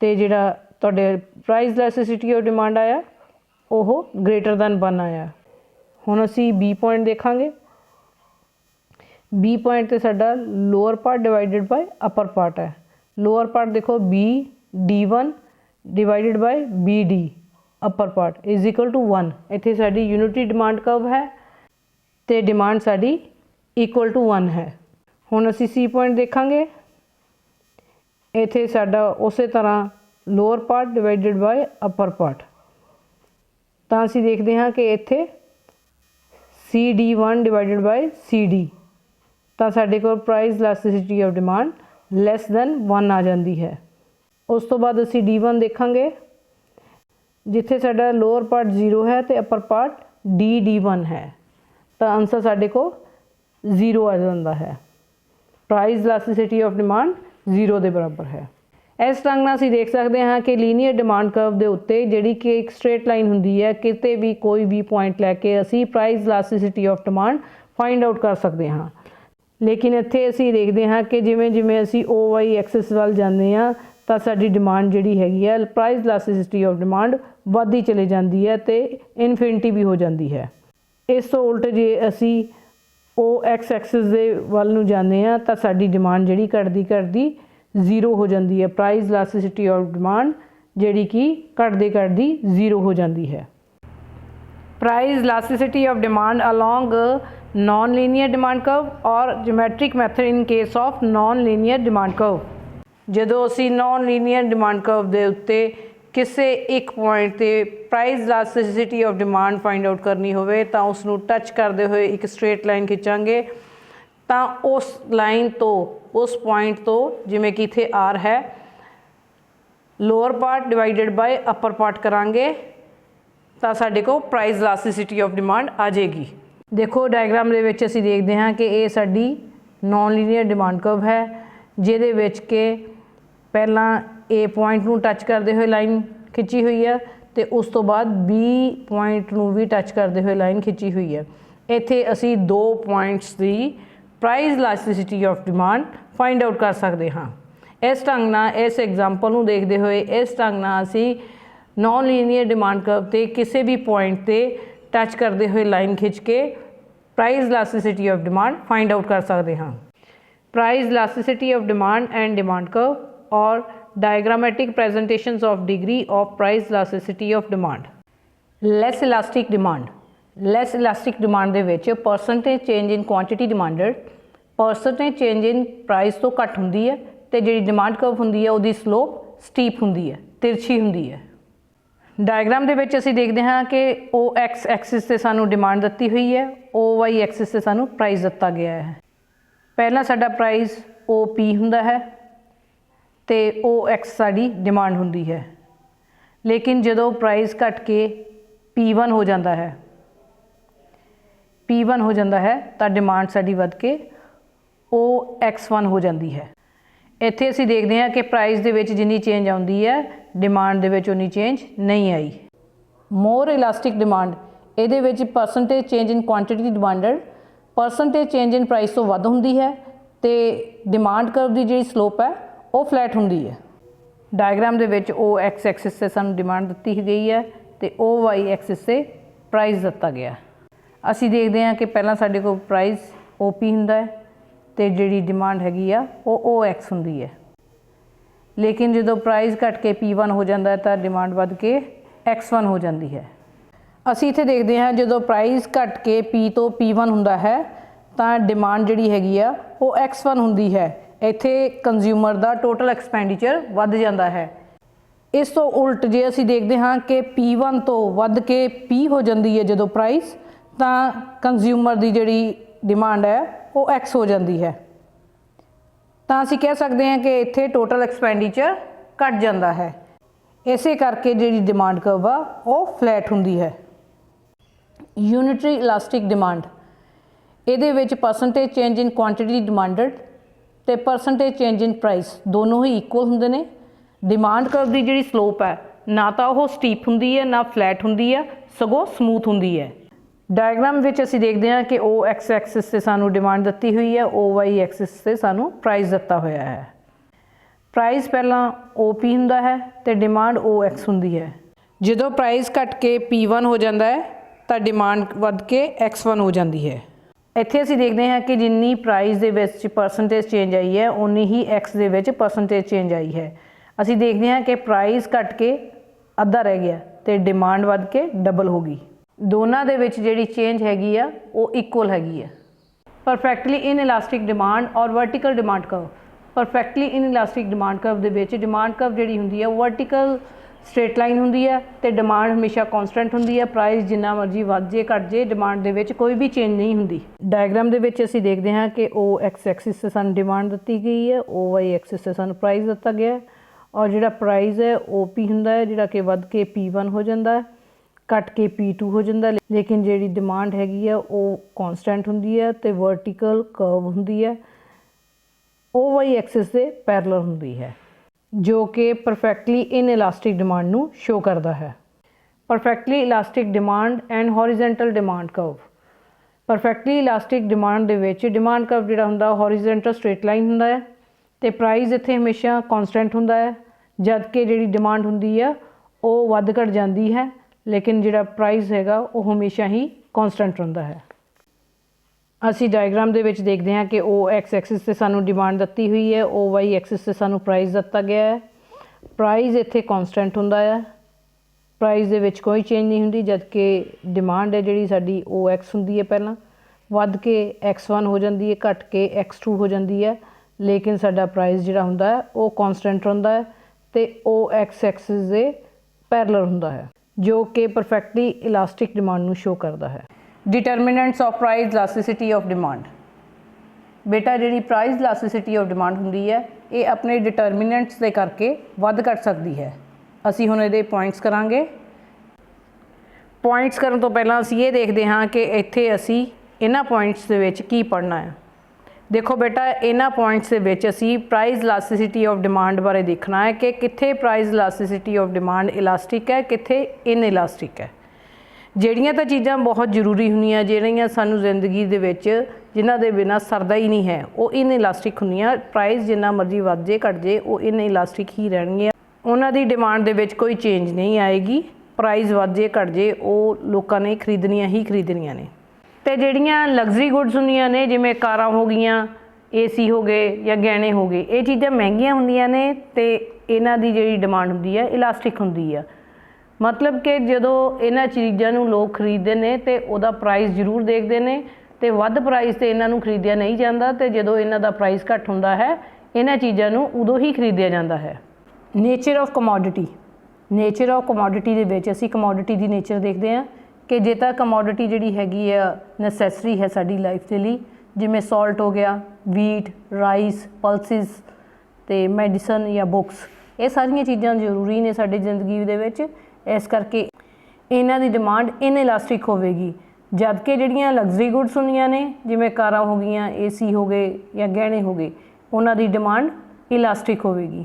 ਤੇ ਜਿਹੜਾ ਤੁਹਾਡੇ ਪ੍ਰਾਈਸ ਇਲਾਸਟੀਸਿਟੀ ਆਫ ਡਿਮਾਂਡ ਆਇਆ ਉਹ ਗ੍ਰੇਟਰ ਦੈਨ 1 ਆਇਆ ਹੁਣ ਅਸੀਂ ਬੀ ਪੁਆਇੰਟ ਦੇਖਾਂਗੇ ਬੀ ਪੁਆਇੰਟ ਤੇ ਸਾਡਾ lower part divided by upper part ਹੈ ਲੋਅਰ ਪਾਰਟ ਦੇਖੋ B B D1 divided by D upper part is equal to 1 ਇੱਥੇ ਸਾਡੀ ਯੂਨਿਟੀ ਡਿਮਾਂਡ ਕਰਵ ਹੈ ਤੇ ਡਿਮਾਂਡ ਸਾਡੀ ਇਕੁਅਲ ਟੂ 1 ਹੈ। ਹੁਣ ਅਸੀਂ ਸੀ ਪੁਆਇੰਟ ਦੇਖਾਂਗੇ। ਇੱਥੇ ਸਾਡਾ ਉਸੇ ਤਰ੍ਹਾਂ lower part divided by upper part ਤਾਂ ਅਸੀਂ ਦੇਖਦੇ ਹਾਂ ਕਿ ਇੱਥੇ CD1 ਡਿਵਾਈਡਡ ਬਾਈ CD ਤਾਂ ਸਾਡੇ ਕੋਲ price elasticity of demand less than 1 ਆ ਜਾਂਦੀ ਹੈ। ਉਸ ਤੋਂ ਬਾਅਦ ਅਸੀਂ D1 ਦੇਖਾਂਗੇ। ਜਿੱਥੇ ਸਾਡਾ ਲੋਅਰ ਪਾਰਟ 0 ਹੈ ਤੇ ਅਪਰ ਪਾਰਟ DD1 ਹੈ। ਤਾਂ ਆਨਸਰ ਸਾਡੇ ਕੋਲ 0 ਆ ਜਾਂਦਾ ਹੈ। ਪ੍ਰਾਈਸ ਇਲਾਸਟੀਸਿਟੀ ਆਫ ਡਿਮਾਂਡ 0 ਦੇ ਬਰਾਬਰ ਹੈ। ਇਸ ਢੰਗ ਨਾਲ ਅਸੀਂ ਦੇਖ ਸਕਦੇ ਹਾਂ ਕਿ ਲੀਨੀਅਰ ਡਿਮਾਂਡ ਕਰਵ ਦੇ ਉੱਤੇ ਜਿਹੜੀ ਕਿ ਇੱਕ ਸਟ੍ਰੇਟ ਲਾਈਨ ਹੁੰਦੀ ਹੈ, ਕਿਤੇ ਵੀ ਕੋਈ ਵੀ ਪੁਆਇੰਟ ਲੈ ਕੇ ਅਸੀਂ price elasticity of demand find out ਕਰ ਸਕਦੇ ਹਾਂ। ਲੇਕਿਨ ਇੱਥੇ ਅਸੀਂ ਦੇਖਦੇ ਹਾਂ ਕਿ ਜਿਵੇਂ ਜਿਵੇਂ ਅਸੀਂ OY ਐਕਸਿਸ ਵੱਲ ਜਾਂਦੇ ਹਾਂ, ਤਾਂ ਸਾਡੀ ਡਿਮਾਂਡ ਜਿਹੜੀ ਹੈਗੀ ਹੈ ਪ੍ਰਾਈਸ ਇਲਾਸਟੀਸਿਟੀ ਆਫ ਡਿਮਾਂਡ ਵੱਧਦੀ ਚਲੇ ਜਾਂਦੀ ਹੈ ਤੇ ਇਨਫਿਨਿਟੀ ਵੀ ਹੋ ਜਾਂਦੀ ਹੈ। ਇਸ ਤੋਂ ਉਲਟ ਜੇ ਅਸੀਂ ਉਹ ਐਕਸ ਐਕਸਿਸ ਦੇ ਵੱਲ ਨੂੰ ਜਾਂਦੇ ਆ ਤਾਂ ਸਾਡੀ ਡਿਮਾਂਡ ਜਿਹੜੀ ਘਟਦੀ ਘਟਦੀ ਜ਼ੀਰੋ ਹੋ ਜਾਂਦੀ ਹੈ ਪ੍ਰਾਈਸ ਇਲਾਸਟੀਸਿਟੀ ਆਫ ਡਿਮਾਂਡ ਜਿਹੜੀ ਕਿ ਘਟਦੇ ਘਟਦੀ ਜ਼ੀਰੋ ਹੋ ਜਾਂਦੀ ਹੈ price elasticity of demand along a non-linear demand curve or geometric method in case of non-linear demand curve ਜਦੋਂ ਅਸੀਂ non-linear demand curve ਦੇ ਉੱਤੇ ਕਿਸੇ ਇੱਕ ਪੁਆਇੰਟ ਤੇ price elasticity of demand find out ਕਰਨੀ ਹੋਵੇ, ਤਾਂ ਉਸ ਨੂੰ ਟੱਚ ਕਰਦੇ ਹੋਏ ਇੱਕ ਸਟ੍ਰੇਟ ਲਾਈਨ ਖਿੱਚਾਂਗੇ। ਤਾਂ ਉਸ ਲਾਈਨ ਤੋਂ, ਉਸ ਪੁਆਇੰਟ ਤੋਂ, ਜਿਵੇਂ ਕਿ ਇੱਥੇ R ਹੈ lower part divided by upper part ਕਰਾਂਗੇ, ਤਾਂ ਸਾਡੇ ਕੋਲ ਪ੍ਰਾਈਸ ਇਲਾਸਟੀਸਿਟੀ ਆਫ ਡਿਮਾਂਡ ਆ ਜਾਏਗੀ। ਦੇਖੋ ਡਾਇਗਰਾਮ ਦੇ ਵਿੱਚ ਅਸੀਂ ਦੇਖਦੇ ਹਾਂ ਕਿ ਇਹ ਸਾਡੀ ਨਾਨ ਲੀਨੀਅਰ ਡਿਮਾਂਡ ਕਰਵ ਹੈ, ਜਿਹਦੇ ਵਿੱਚ ਕਿ ਪਹਿਲਾਂ A ਪੁਆਇੰਟ ਨੂੰ ਟੱਚ ਕਰਦੇ ਹੋਏ ਲਾਈਨ ਖਿੱਚੀ ਹੋਈ ਹੈ ਤੇ ਉਸ ਤੋਂ ਬਾਅਦ B ਪੁਆਇੰਟ ਨੂੰ ਵੀ ਟੱਚ ਕਰਦੇ ਹੋਏ ਲਾਈਨ ਖਿੱਚੀ ਹੋਈ ਹੈ। ਇੱਥੇ ਅਸੀਂ ਦੋ points the price elasticity of demand find out ਕਰ ਸਕਦੇ ਹਾਂ। ਇਸ ਢੰਗ ਨਾਲ, ਇਸ ਐਗਜ਼ਾਮਪਲ ਨੂੰ ਦੇਖਦੇ ਹੋਏ, ਇਸ ਢੰਗ ਨਾਲ ਅਸੀਂ ਨਾਨ ਲੀਨੀਅਰ ਡਿਮਾਂਡ ਕਰਵ ਤੇ ਕਿਸੇ ਵੀ ਪੁਆਇੰਟ ਤੇ ਟੱਚ ਕਰਦੇ ਹੋਏ ਲਾਈਨ ਖਿੱਚ ਕੇ price elasticity of demand find out ਕਰ ਸਕਦੇ ਹਾਂ। price elasticity of demand and demand curve or diagrammatic presentations of degree of price elasticity of demand less elastic demand less elastic demand ਦੇ ਵਿੱਚ percentage change in quantity demanded percentage change in price ਤੋਂ ਘੱਟ ਹੁੰਦੀ ਹੈ ਤੇ ਜਿਹੜੀ demand curve ਹੁੰਦੀ ਹੈ ਉਹਦੀ ਸਲੋਪ ਸਟੀਪ ਹੁੰਦੀ ਹੈ ਤਿਰਛੀ ਹੁੰਦੀ ਹੈ ਡਾਇਗਰਾਮ ਦੇ ਵਿੱਚ ਅਸੀਂ ਦੇਖਦੇ ਹਾਂ ਕਿ OX ਐਕਸਿਸ ਤੇ ਸਾਨੂੰ ਡਿਮਾਂਡ ਦਿੱਤੀ ਹੋਈ ਹੈ OY ਐਕਸਿਸ ਤੇ ਸਾਨੂੰ ਪ੍ਰਾਈਸ ਦਿੱਤਾ ਗਿਆ ਹੈ ਪਹਿਲਾ ਸਾਡਾ ਪ੍ਰਾਈਸ OP ਹੁੰਦਾ ਹੈ ਤੇ ਐਕਸ ਸਾਡੀ ਡਿਮਾਂਡ ਹੁੰਦੀ ਹੈ। ਲੇਕਿਨ ਜਦੋਂ ਪ੍ਰਾਈਸ ਘਟ ਕੇ P1 ਹੋ ਜਾਂਦਾ ਹੈ P1 ਹੋ ਜਾਂਦਾ ਹੈ, ਤਾਂ ਡਿਮਾਂਡ ਸਾਡੀ ਵੱਧ ਕੇ ਉਹ OX1 ਹੋ ਜਾਂਦੀ ਹੈ। ਇੱਥੇ ਅਸੀਂ ਦੇਖਦੇ ਹਾਂ ਕਿ ਪ੍ਰਾਈਸ ਦੇ ਵਿੱਚ ਜਿੰਨੀ ਚੇਂਜ ਆਉਂਦੀ ਹੈ ਡਿਮਾਂਡ ਦੇ ਵਿੱਚ ਉਨੀ ਚੇਂਜ ਨਹੀਂ ਆਈ। ਮੋਰ ਇਲਾਸਟਿਕ ਡਿਮਾਂਡ ਇਹਦੇ ਵਿੱਚ percentage change in quantity demanded percentage change in price ਤੋਂ ਵੱਧ ਹੁੰਦੀ ਹੈ ਤੇ ਡਿਮਾਂਡ ਕਰਵ ਦੀ ਜਿਹੜੀ ਸਲੋਪ ਹੈ ਉਹ ਫਲੈਟ ਹੁੰਦੀ ਹੈ। ਡਾਇਗਰਾਮ ਦੇ ਵਿੱਚ ਉਹ ਐਕਸ ਐਕਸਿਸ ਤੇ ਸਾਨੂੰ ਡਿਮਾਂਡ ਦਿੱਤੀ ਗਈ ਹੈ ਤੇ ਉਹ ਵਾਈ ਐਕਸਿਸ ਤੇ ਪ੍ਰਾਈਸ ਦਿੱਤਾ ਗਿਆ ਅਸੀਂ ਦੇਖਦੇ ਹਾਂ ਕਿ ਪਹਿਲਾਂ ਸਾਡੇ ਕੋਲ ਪ੍ਰਾਈਸ ਓਪੀ ਹੁੰਦਾ ਹੈ ਤੇ ਜਿਹੜੀ ਡਿਮਾਂਡ ਹੈਗੀ ਆ, ਉਹ ਉਹ ਐਕਸ ਹੁੰਦੀ ਹੈ। ਲੇਕਿਨ ਜਦੋਂ ਪ੍ਰਾਈਸ ਘਟ ਕੇ P1 ਹੋ ਜਾਂਦਾ ਹੈ ਤਾਂ ਡਿਮਾਂਡ ਵੱਧ ਕੇ x1 ਹੋ ਜਾਂਦੀ ਹੈ। ਅਸੀਂ ਇੱਥੇ ਦੇਖਦੇ ਹਾਂ ਜਦੋਂ ਪ੍ਰਾਈਸ ਘਟ ਕੇ P ਤੋਂ P1 ਹੁੰਦਾ ਹੈ ਤਾਂ ਡਿਮਾਂਡ ਜਿਹੜੀ ਹੈਗੀ ਆ, ਉਹ x1 ਹੁੰਦੀ ਹੈ। ਇੱਥੇ ਕੰਜ਼ਿਊਮਰ ਦਾ ਟੋਟਲ ਐਕਸਪੈਂਡੀਚਰ ਵੱਧ ਜਾਂਦਾ ਹੈ। ਇਸ ਤੋਂ ਉਲਟ ਜੇ ਅਸੀਂ ਦੇਖਦੇ ਹਾਂ ਕਿ P1 ਤੋਂ ਵੱਧ ਕੇ P ਹੋ ਜਾਂਦੀ ਹੈ ਜਦੋਂ ਪ੍ਰਾਈਸ ਤਾਂ ਕੰਜ਼ਿਊਮਰ ਦੀ ਜਿਹੜੀ ਡਿਮਾਂਡ ਹੈ, ਉਹ X ਹੋ ਜਾਂਦੀ ਹੈ। ਤਾਂ ਅਸੀਂ ਕਹਿ ਸਕਦੇ ਹਾਂ ਕਿ ਇੱਥੇ ਟੋਟਲ ਐਕਸਪੈਂਡੀਚਰ ਘਟ ਜਾਂਦਾ ਹੈ। ਇਸੇ ਕਰਕੇ ਜਿਹੜੀ ਡਿਮਾਂਡ ਕਰਵ ਆ, ਉਹ ਫਲੈਟ ਹੁੰਦੀ ਹੈ। ਯੂਨਿਟਰੀ ਇਲਾਸਟਿਕ ਡਿਮਾਂਡ ਇਹਦੇ ਵਿੱਚ percentage change in quantity demanded ਤੇ ਪਰਸੈਂਟੇਜ ਚੇਂਜ ਇਨ ਪ੍ਰਾਈਸ ਦੋਨੋਂ ਹੀ ਇਕੁਅਲ ਹੁੰਦੇ ਨੇ। ਡਿਮਾਂਡ ਕਰਵ ਦੀ ਜਿਹੜੀ ਸਲੋਪ ਹੈ, ਨਾ ਤਾਂ ਉਹ ਸਟੀਪ ਹੁੰਦੀ ਹੈ, ਨਾ ਫਲੈਟ ਹੁੰਦੀ ਹੈ, ਸਗੋਂ ਸਮੂਥ ਹੁੰਦੀ ਹੈ। ਡਾਇਗਰਾਮ ਵਿੱਚ ਅਸੀਂ ਦੇਖਦੇ ਹਾਂ ਕਿ ਉਹ ਐਕਸ ਐਕਸਿਸ ਤੇ ਸਾਨੂੰ ਡਿਮਾਂਡ ਦਿੱਤੀ ਹੋਈ ਹੈ, ਉਹ ਵਾਈ ਐਕਸਿਸ ਤੇ ਸਾਨੂੰ ਪ੍ਰਾਈਸ ਦਿੱਤਾ ਹੋਇਆ ਹੈ। ਪ੍ਰਾਈਸ ਪਹਿਲਾਂ OP ਹੁੰਦਾ ਹੈ ਤੇ ਡਿਮਾਂਡ OX ਹੁੰਦੀ ਹੈ। ਜਦੋਂ ਪ੍ਰਾਈਸ ਘਟ ਕੇ P1 ਹੋ ਜਾਂਦਾ ਹੈ, ਤਾਂ ਡਿਮਾਂਡ ਵੱਧ ਕੇ X1 ਹੋ ਜਾਂਦੀ ਹੈ। ਇੱਥੇ ਅਸੀਂ ਦੇਖਦੇ ਹਾਂ ਕਿ ਜਿੰਨੀ ਪ੍ਰਾਈਸ ਦੇ ਵਿੱਚ ਪਰਸੈਂਟੇਜ ਚੇਂਜ ਆਈ ਹੈ ਉਨੀ ਹੀ X ਦੇ ਵਿੱਚ ਪਰਸੈਂਟੇਜ ਚੇਂਜ ਆਈ ਹੈ। ਅਸੀਂ ਦੇਖਦੇ ਹਾਂ ਕਿ ਪ੍ਰਾਈਸ ਘਟ ਕੇ ਅੱਧਾ ਰਹਿ ਗਿਆ ਤੇ ਡਿਮਾਂਡ ਵੱਧ ਕੇ ਡਬਲ ਹੋ ਗਈ। ਦੋਨਾਂ ਦੇ ਵਿੱਚ ਜਿਹੜੀ ਚੇਂਜ ਹੈਗੀ ਆ, ਉਹ ਇਕੁਅਲ ਹੈਗੀ ਆ। Perfectly inelastic demand or vertical demand curve perfectly inelastic demand curve ਦੇ ਵਿੱਚ ਡਿਮਾਂਡ ਕਰਵ ਜਿਹੜੀ ਹੁੰਦੀ ਹੈ ਵਰਟੀਕਲ ਸਟ੍ਰੇਟ ਲਾਈਨ ਹੁੰਦੀ ਹੈ ਤੇ ਡਿਮਾਂਡ ਹਮੇਸ਼ਾ ਕਨਸਟੈਂਟ ਹੁੰਦੀ ਹੈ ਪ੍ਰਾਈਸ ਜਿੰਨਾ ਮਰਜ਼ੀ ਵੱਧ ਜੇ ਘਟ ਜੇ, ਡਿਮਾਂਡ ਦੇ ਵਿੱਚ ਕੋਈ ਵੀ ਚੇਂਜ ਨਹੀਂ ਹੁੰਦੀ। ਡਾਇਗਰਾਮ ਦੇ ਵਿੱਚ ਅਸੀਂ ਦੇਖਦੇ ਹਾਂ ਕਿ ਉਹ ਐਕਸ ਐਕਸਿਸ ਤੇ ਸਾਨੂੰ ਡਿਮਾਂਡ ਦਿੱਤੀ ਗਈ ਹੈ, ਉਹ ਵਾਈ ਐਕਸਿਸ ਤੇ ਸਾਨੂੰ ਪ੍ਰਾਈਸ ਦਿੱਤਾ ਗਿਆ ਹੈ। ਔਰ ਜਿਹੜਾ ਪ੍ਰਾਈਸ ਹੈ OP ਹੁੰਦਾ ਹੈ, ਜਿਹੜਾ ਕਿ ਵੱਧ ਕੇ P1 ਹੋ ਜਾਂਦਾ ਹੈ, ਘਟ ਕੇ P2 ਹੋ ਜਾਂਦਾ ਲੇਕਿਨ ਜਿਹੜੀ ਡਿਮਾਂਡ ਹੈਗੀ ਆ ਉਹ ਕਨਸਟੈਂਟ ਹੁੰਦੀ ਹੈ ਤੇ ਵਰਟੀਕਲ ਕਰਵ ਹੁੰਦੀ ਹੈ, ਉਹ ਵਾਈ ਐਕਸਿਸ ਦੇ ਪੈਰਲਲ ਹੁੰਦੀ ਹੈ। ਜੋ ਕਿ ਪਰਫੈਕਟਲੀ ਇਨ ਇਲਾਸਟਿਕ ਡਿਮਾਂਡ ਨੂੰ ਸ਼ੋ ਕਰਦਾ ਹੈ। Perfectly elastic demand and horizontal demand curve perfectly elastic demand ਦੇ ਵਿੱਚ ਡਿਮਾਂਡ ਕਰਵ ਜਿਹੜਾ ਹੁੰਦਾ ਹੌਰੀਜ਼ੌਂਟਲ ਸਟ੍ਰੇਟ ਲਾਈਨ ਹੁੰਦਾ ਹੈ ਤੇ ਪ੍ਰਾਈਸ ਇੱਥੇ ਹਮੇਸ਼ਾ ਕਨਸਟੈਂਟ ਹੁੰਦਾ ਹੈ ਜਦ ਕਿ ਜਿਹੜੀ ਡਿਮਾਂਡ ਹੁੰਦੀ ਹੈ ਉਹ ਵੱਧ ਘਟ ਜਾਂਦੀ ਹੈ, ਲੇਕਿਨ ਜਿਹੜਾ ਪ੍ਰਾਈਸ ਹੈਗਾ, ਉਹ ਹਮੇਸ਼ਾ ਹੀ ਕਨਸਟੈਂਟ ਰਹਿੰਦਾ ਹੈ। ਅਸੀਂ ਡਾਇਗਰਾਮ ਦੇ ਵਿੱਚ ਦੇਖਦੇ ਹਾਂ ਕਿ ਉਹ ਐਕਸ ਐਕਸਿਸ ਤੇ ਸਾਨੂੰ ਡਿਮਾਂਡ ਦਿੱਤੀ ਹੋਈ ਹੈ, ਉਹ ਵਾਈ ਐਕਸਿਸ ਤੇ ਸਾਨੂੰ ਪ੍ਰਾਈਸ ਦਿੱਤਾ ਗਿਆ ਹੈ। ਪ੍ਰਾਈਸ ਇੱਥੇ ਕਨਸਟੈਂਟ ਹੁੰਦਾ ਹੈ। ਪ੍ਰਾਈਸ ਦੇ ਵਿੱਚ ਕੋਈ ਚੇਂਜ ਨਹੀਂ ਹੁੰਦੀ, ਜਦਕਿ ਡਿਮਾਂਡ ਹੈ ਜਿਹੜੀ ਸਾਡੀ, ਉਹ ਐਕਸ ਹੁੰਦੀ ਹੈ ਪਹਿਲਾਂ। ਵੱਧ ਕੇ x1 ਹੋ ਜਾਂਦੀ ਹੈ, ਘਟ ਕੇ x2 ਹੋ ਜਾਂਦੀ ਹੈ। ਲੇਕਿਨ ਸਾਡਾ ਪ੍ਰਾਈਸ ਜਿਹੜਾ ਹੁੰਦਾ ਹੈ, ਉਹ ਕਨਸਟੈਂਟ ਰਹਿੰਦਾ ਹੈ ਤੇ ਉਹ x ਐਕਸਿਸ ਦੇ ਪੈਰਲਲ ਹੁੰਦਾ ਹੈ, ਜੋ ਕਿ ਪਰਫੈਕਟਲੀ ਇਲਾਸਟਿਕ ਡਿਮਾਂਡ ਨੂੰ ਸ਼ੋ ਕਰਦਾ ਹੈ। Determinants of price elasticity of demand ਬੇਟਾ, ਜਿਹੜੀ ਪ੍ਰਾਈਸ ਇਲਾਸਟਿਸਿਟੀ ਆਫ ਡਿਮਾਂਡ ਹੁੰਦੀ ਹੈ, ਇਹ ਆਪਣੇ ਡਿਟਰਮੀਨੈਂਟਸ ਦੇ ਕਰਕੇ ਵੱਧ ਘਟ ਸਕਦੀ ਹੈ। ਅਸੀਂ ਹੁਣ ਇਹਦੇ ਪੁਆਇੰਟਸ ਕਰਾਂਗੇ। ਪੁਆਇੰਟਸ ਕਰਨ ਤੋਂ ਪਹਿਲਾਂ ਅਸੀਂ ਇਹ ਦੇਖਦੇ ਹਾਂ ਕਿ ਇੱਥੇ ਅਸੀਂ ਇਹਨਾਂ ਪੁਆਇੰਟਸ ਦੇ ਵਿੱਚ ਕੀ ਪੜ੍ਹਨਾ ਹੈ। ਦੇਖੋ ਬੇਟਾ, ਇਹਨਾਂ ਪੁਆਇੰਟਸ ਦੇ ਵਿੱਚ ਅਸੀਂ ਪ੍ਰਾਈਸ ਇਲਾਸਟਿਸਿਟੀ ਆਫ ਡਿਮਾਂਡ ਬਾਰੇ ਦੇਖਣਾ ਹੈ ਕਿ ਕਿੱਥੇ price elasticity of demand elastic ਹੈ, ਕਿੱਥੇ ਇਨ ਇਲਾਸਟਿਕ ਹੈ। ਜਿਹੜੀਆਂ ਤਾਂ ਚੀਜ਼ਾਂ ਬਹੁਤ ਜ਼ਰੂਰੀ ਹੁੰਦੀਆਂ, ਜਿਹੜੀਆਂ ਸਾਨੂੰ ਜ਼ਿੰਦਗੀ ਦੇ ਵਿੱਚ ਜਿਨ੍ਹਾਂ ਦੇ ਬਿਨਾ ਸਰਦਾ ਹੀ ਨਹੀਂ ਹੈ, ਉਹ ਇਨ ਇਲਾਸਟਿਕ ਹੁੰਦੀਆਂ। ਪ੍ਰਾਈਸ ਜਿੰਨਾ ਮਰਜ਼ੀ ਵੱਧ ਜੇ, ਘਟ ਜੇ, ਉਹ ਇਨ ਇਲਾਸਟਿਕ ਹੀ ਰਹਿਣਗੀਆਂ। ਉਹਨਾਂ ਦੀ ਡਿਮਾਂਡ ਦੇ ਵਿੱਚ ਕੋਈ ਚੇਂਜ ਨਹੀਂ ਆਏਗੀ। ਪ੍ਰਾਈਸ ਵੱਧ ਜੇ, ਘਟ ਜੇ, ਉਹ ਲੋਕਾਂ ਨੇ ਖਰੀਦਣੀਆਂ ਹੀ ਖਰੀਦਣੀਆਂ ਨੇ। ਤੇ ਜਿਹੜੀਆਂ ਲਗਜ਼ਰੀ ਗੁੱਡਸ ਹੁੰਦੀਆਂ ਨੇ, ਜਿਵੇਂ ਕਾਰਾਂ ਹੋ ਗਈਆਂ ਏਸੀ ਹੋ ਗਏ ਜਾਂ ਗਹਿਣੇ ਹੋ ਗਏ, ਇਹ ਚੀਜ਼ਾਂ ਮਹਿੰਗੀਆਂ ਹੁੰਦੀਆਂ ਨੇ ਤੇ ਇਹਨਾਂ ਦੀ ਜਿਹੜੀ ਡਿਮਾਂਡ ਹੁੰਦੀ ਹੈ, ਇਲਾਸਟਿਕ ਹੁੰਦੀ ਆ। ਮਤਲਬ ਕਿ ਜਦੋਂ ਇਹਨਾਂ ਚੀਜ਼ਾਂ ਨੂੰ ਲੋਕ ਖਰੀਦਦੇ ਨੇ ਤੇ ਉਹਦਾ ਪ੍ਰਾਈਸ ਜ਼ਰੂਰ ਦੇਖਦੇ ਨੇ ਤੇ ਵੱਧ ਪ੍ਰਾਈਸ ਤੇ ਇਹਨਾਂ ਨੂੰ ਖਰੀਦਿਆ ਨਹੀਂ ਜਾਂਦਾ ਤੇ ਜਦੋਂ ਇਹਨਾਂ ਦਾ ਪ੍ਰਾਈਸ ਘੱਟ ਹੁੰਦਾ ਹੈ, ਇਹਨਾਂ ਚੀਜ਼ਾਂ ਨੂੰ ਉਦੋਂ ਹੀ ਖਰੀਦਿਆ ਜਾਂਦਾ ਹੈ। Nature of commodity nature of commodity ਦੇ ਵਿੱਚ ਅਸੀਂ ਕਮੋਡਿਟੀ ਦੀ ਨੇਚਰ ਦੇਖਦੇ ਹਾਂ ਕਿ ਜੇ ਤਾਂ ਕਮੋਡਿਟੀ ਜਿਹੜੀ ਹੈਗੀ ਆ ਨੈਸੈਸਰੀ ਹੈ ਸਾਡੀ ਲਾਈਫ ਦੇ ਲਈ, ਜਿਵੇਂ ਸਾਲਟ ਹੋ ਗਿਆ ਵੀਟ ਰਾਈਸ ਪਲਸਿਸ ਤੇ ਮੈਡੀਸਨ ਜਾਂ ਬੁੱਕਸ ਇਹ ਸਾਰੀਆਂ ਚੀਜ਼ਾਂ ਜ਼ਰੂਰੀ ਨੇ ਸਾਡੀ ਜ਼ਿੰਦਗੀ ਦੇ ਵਿੱਚ। ਇਸ ਕਰਕੇ ਇਹਨਾਂ ਦੀ ਡਿਮਾਂਡ ਇਨ ਇਲਾਸਟਿਕ ਹੋਵੇਗੀ। ਜਦ ਕਿ ਜਿਹੜੀਆਂ ਲਗਜ਼ਰੀ ਗੁੱਡਸ ਹੁੰਦੀਆਂ ਨੇ, ਜਿਵੇਂ ਕਾਰਾਂ ਹੋ ਗਈਆਂ ਏਸੀ ਹੋ ਗਏ ਜਾਂ ਗਹਿਣੇ ਹੋ ਗਏ, ਉਹਨਾਂ ਦੀ ਡਿਮਾਂਡ ਇਲਾਸਟਿਕ ਹੋਵੇਗੀ।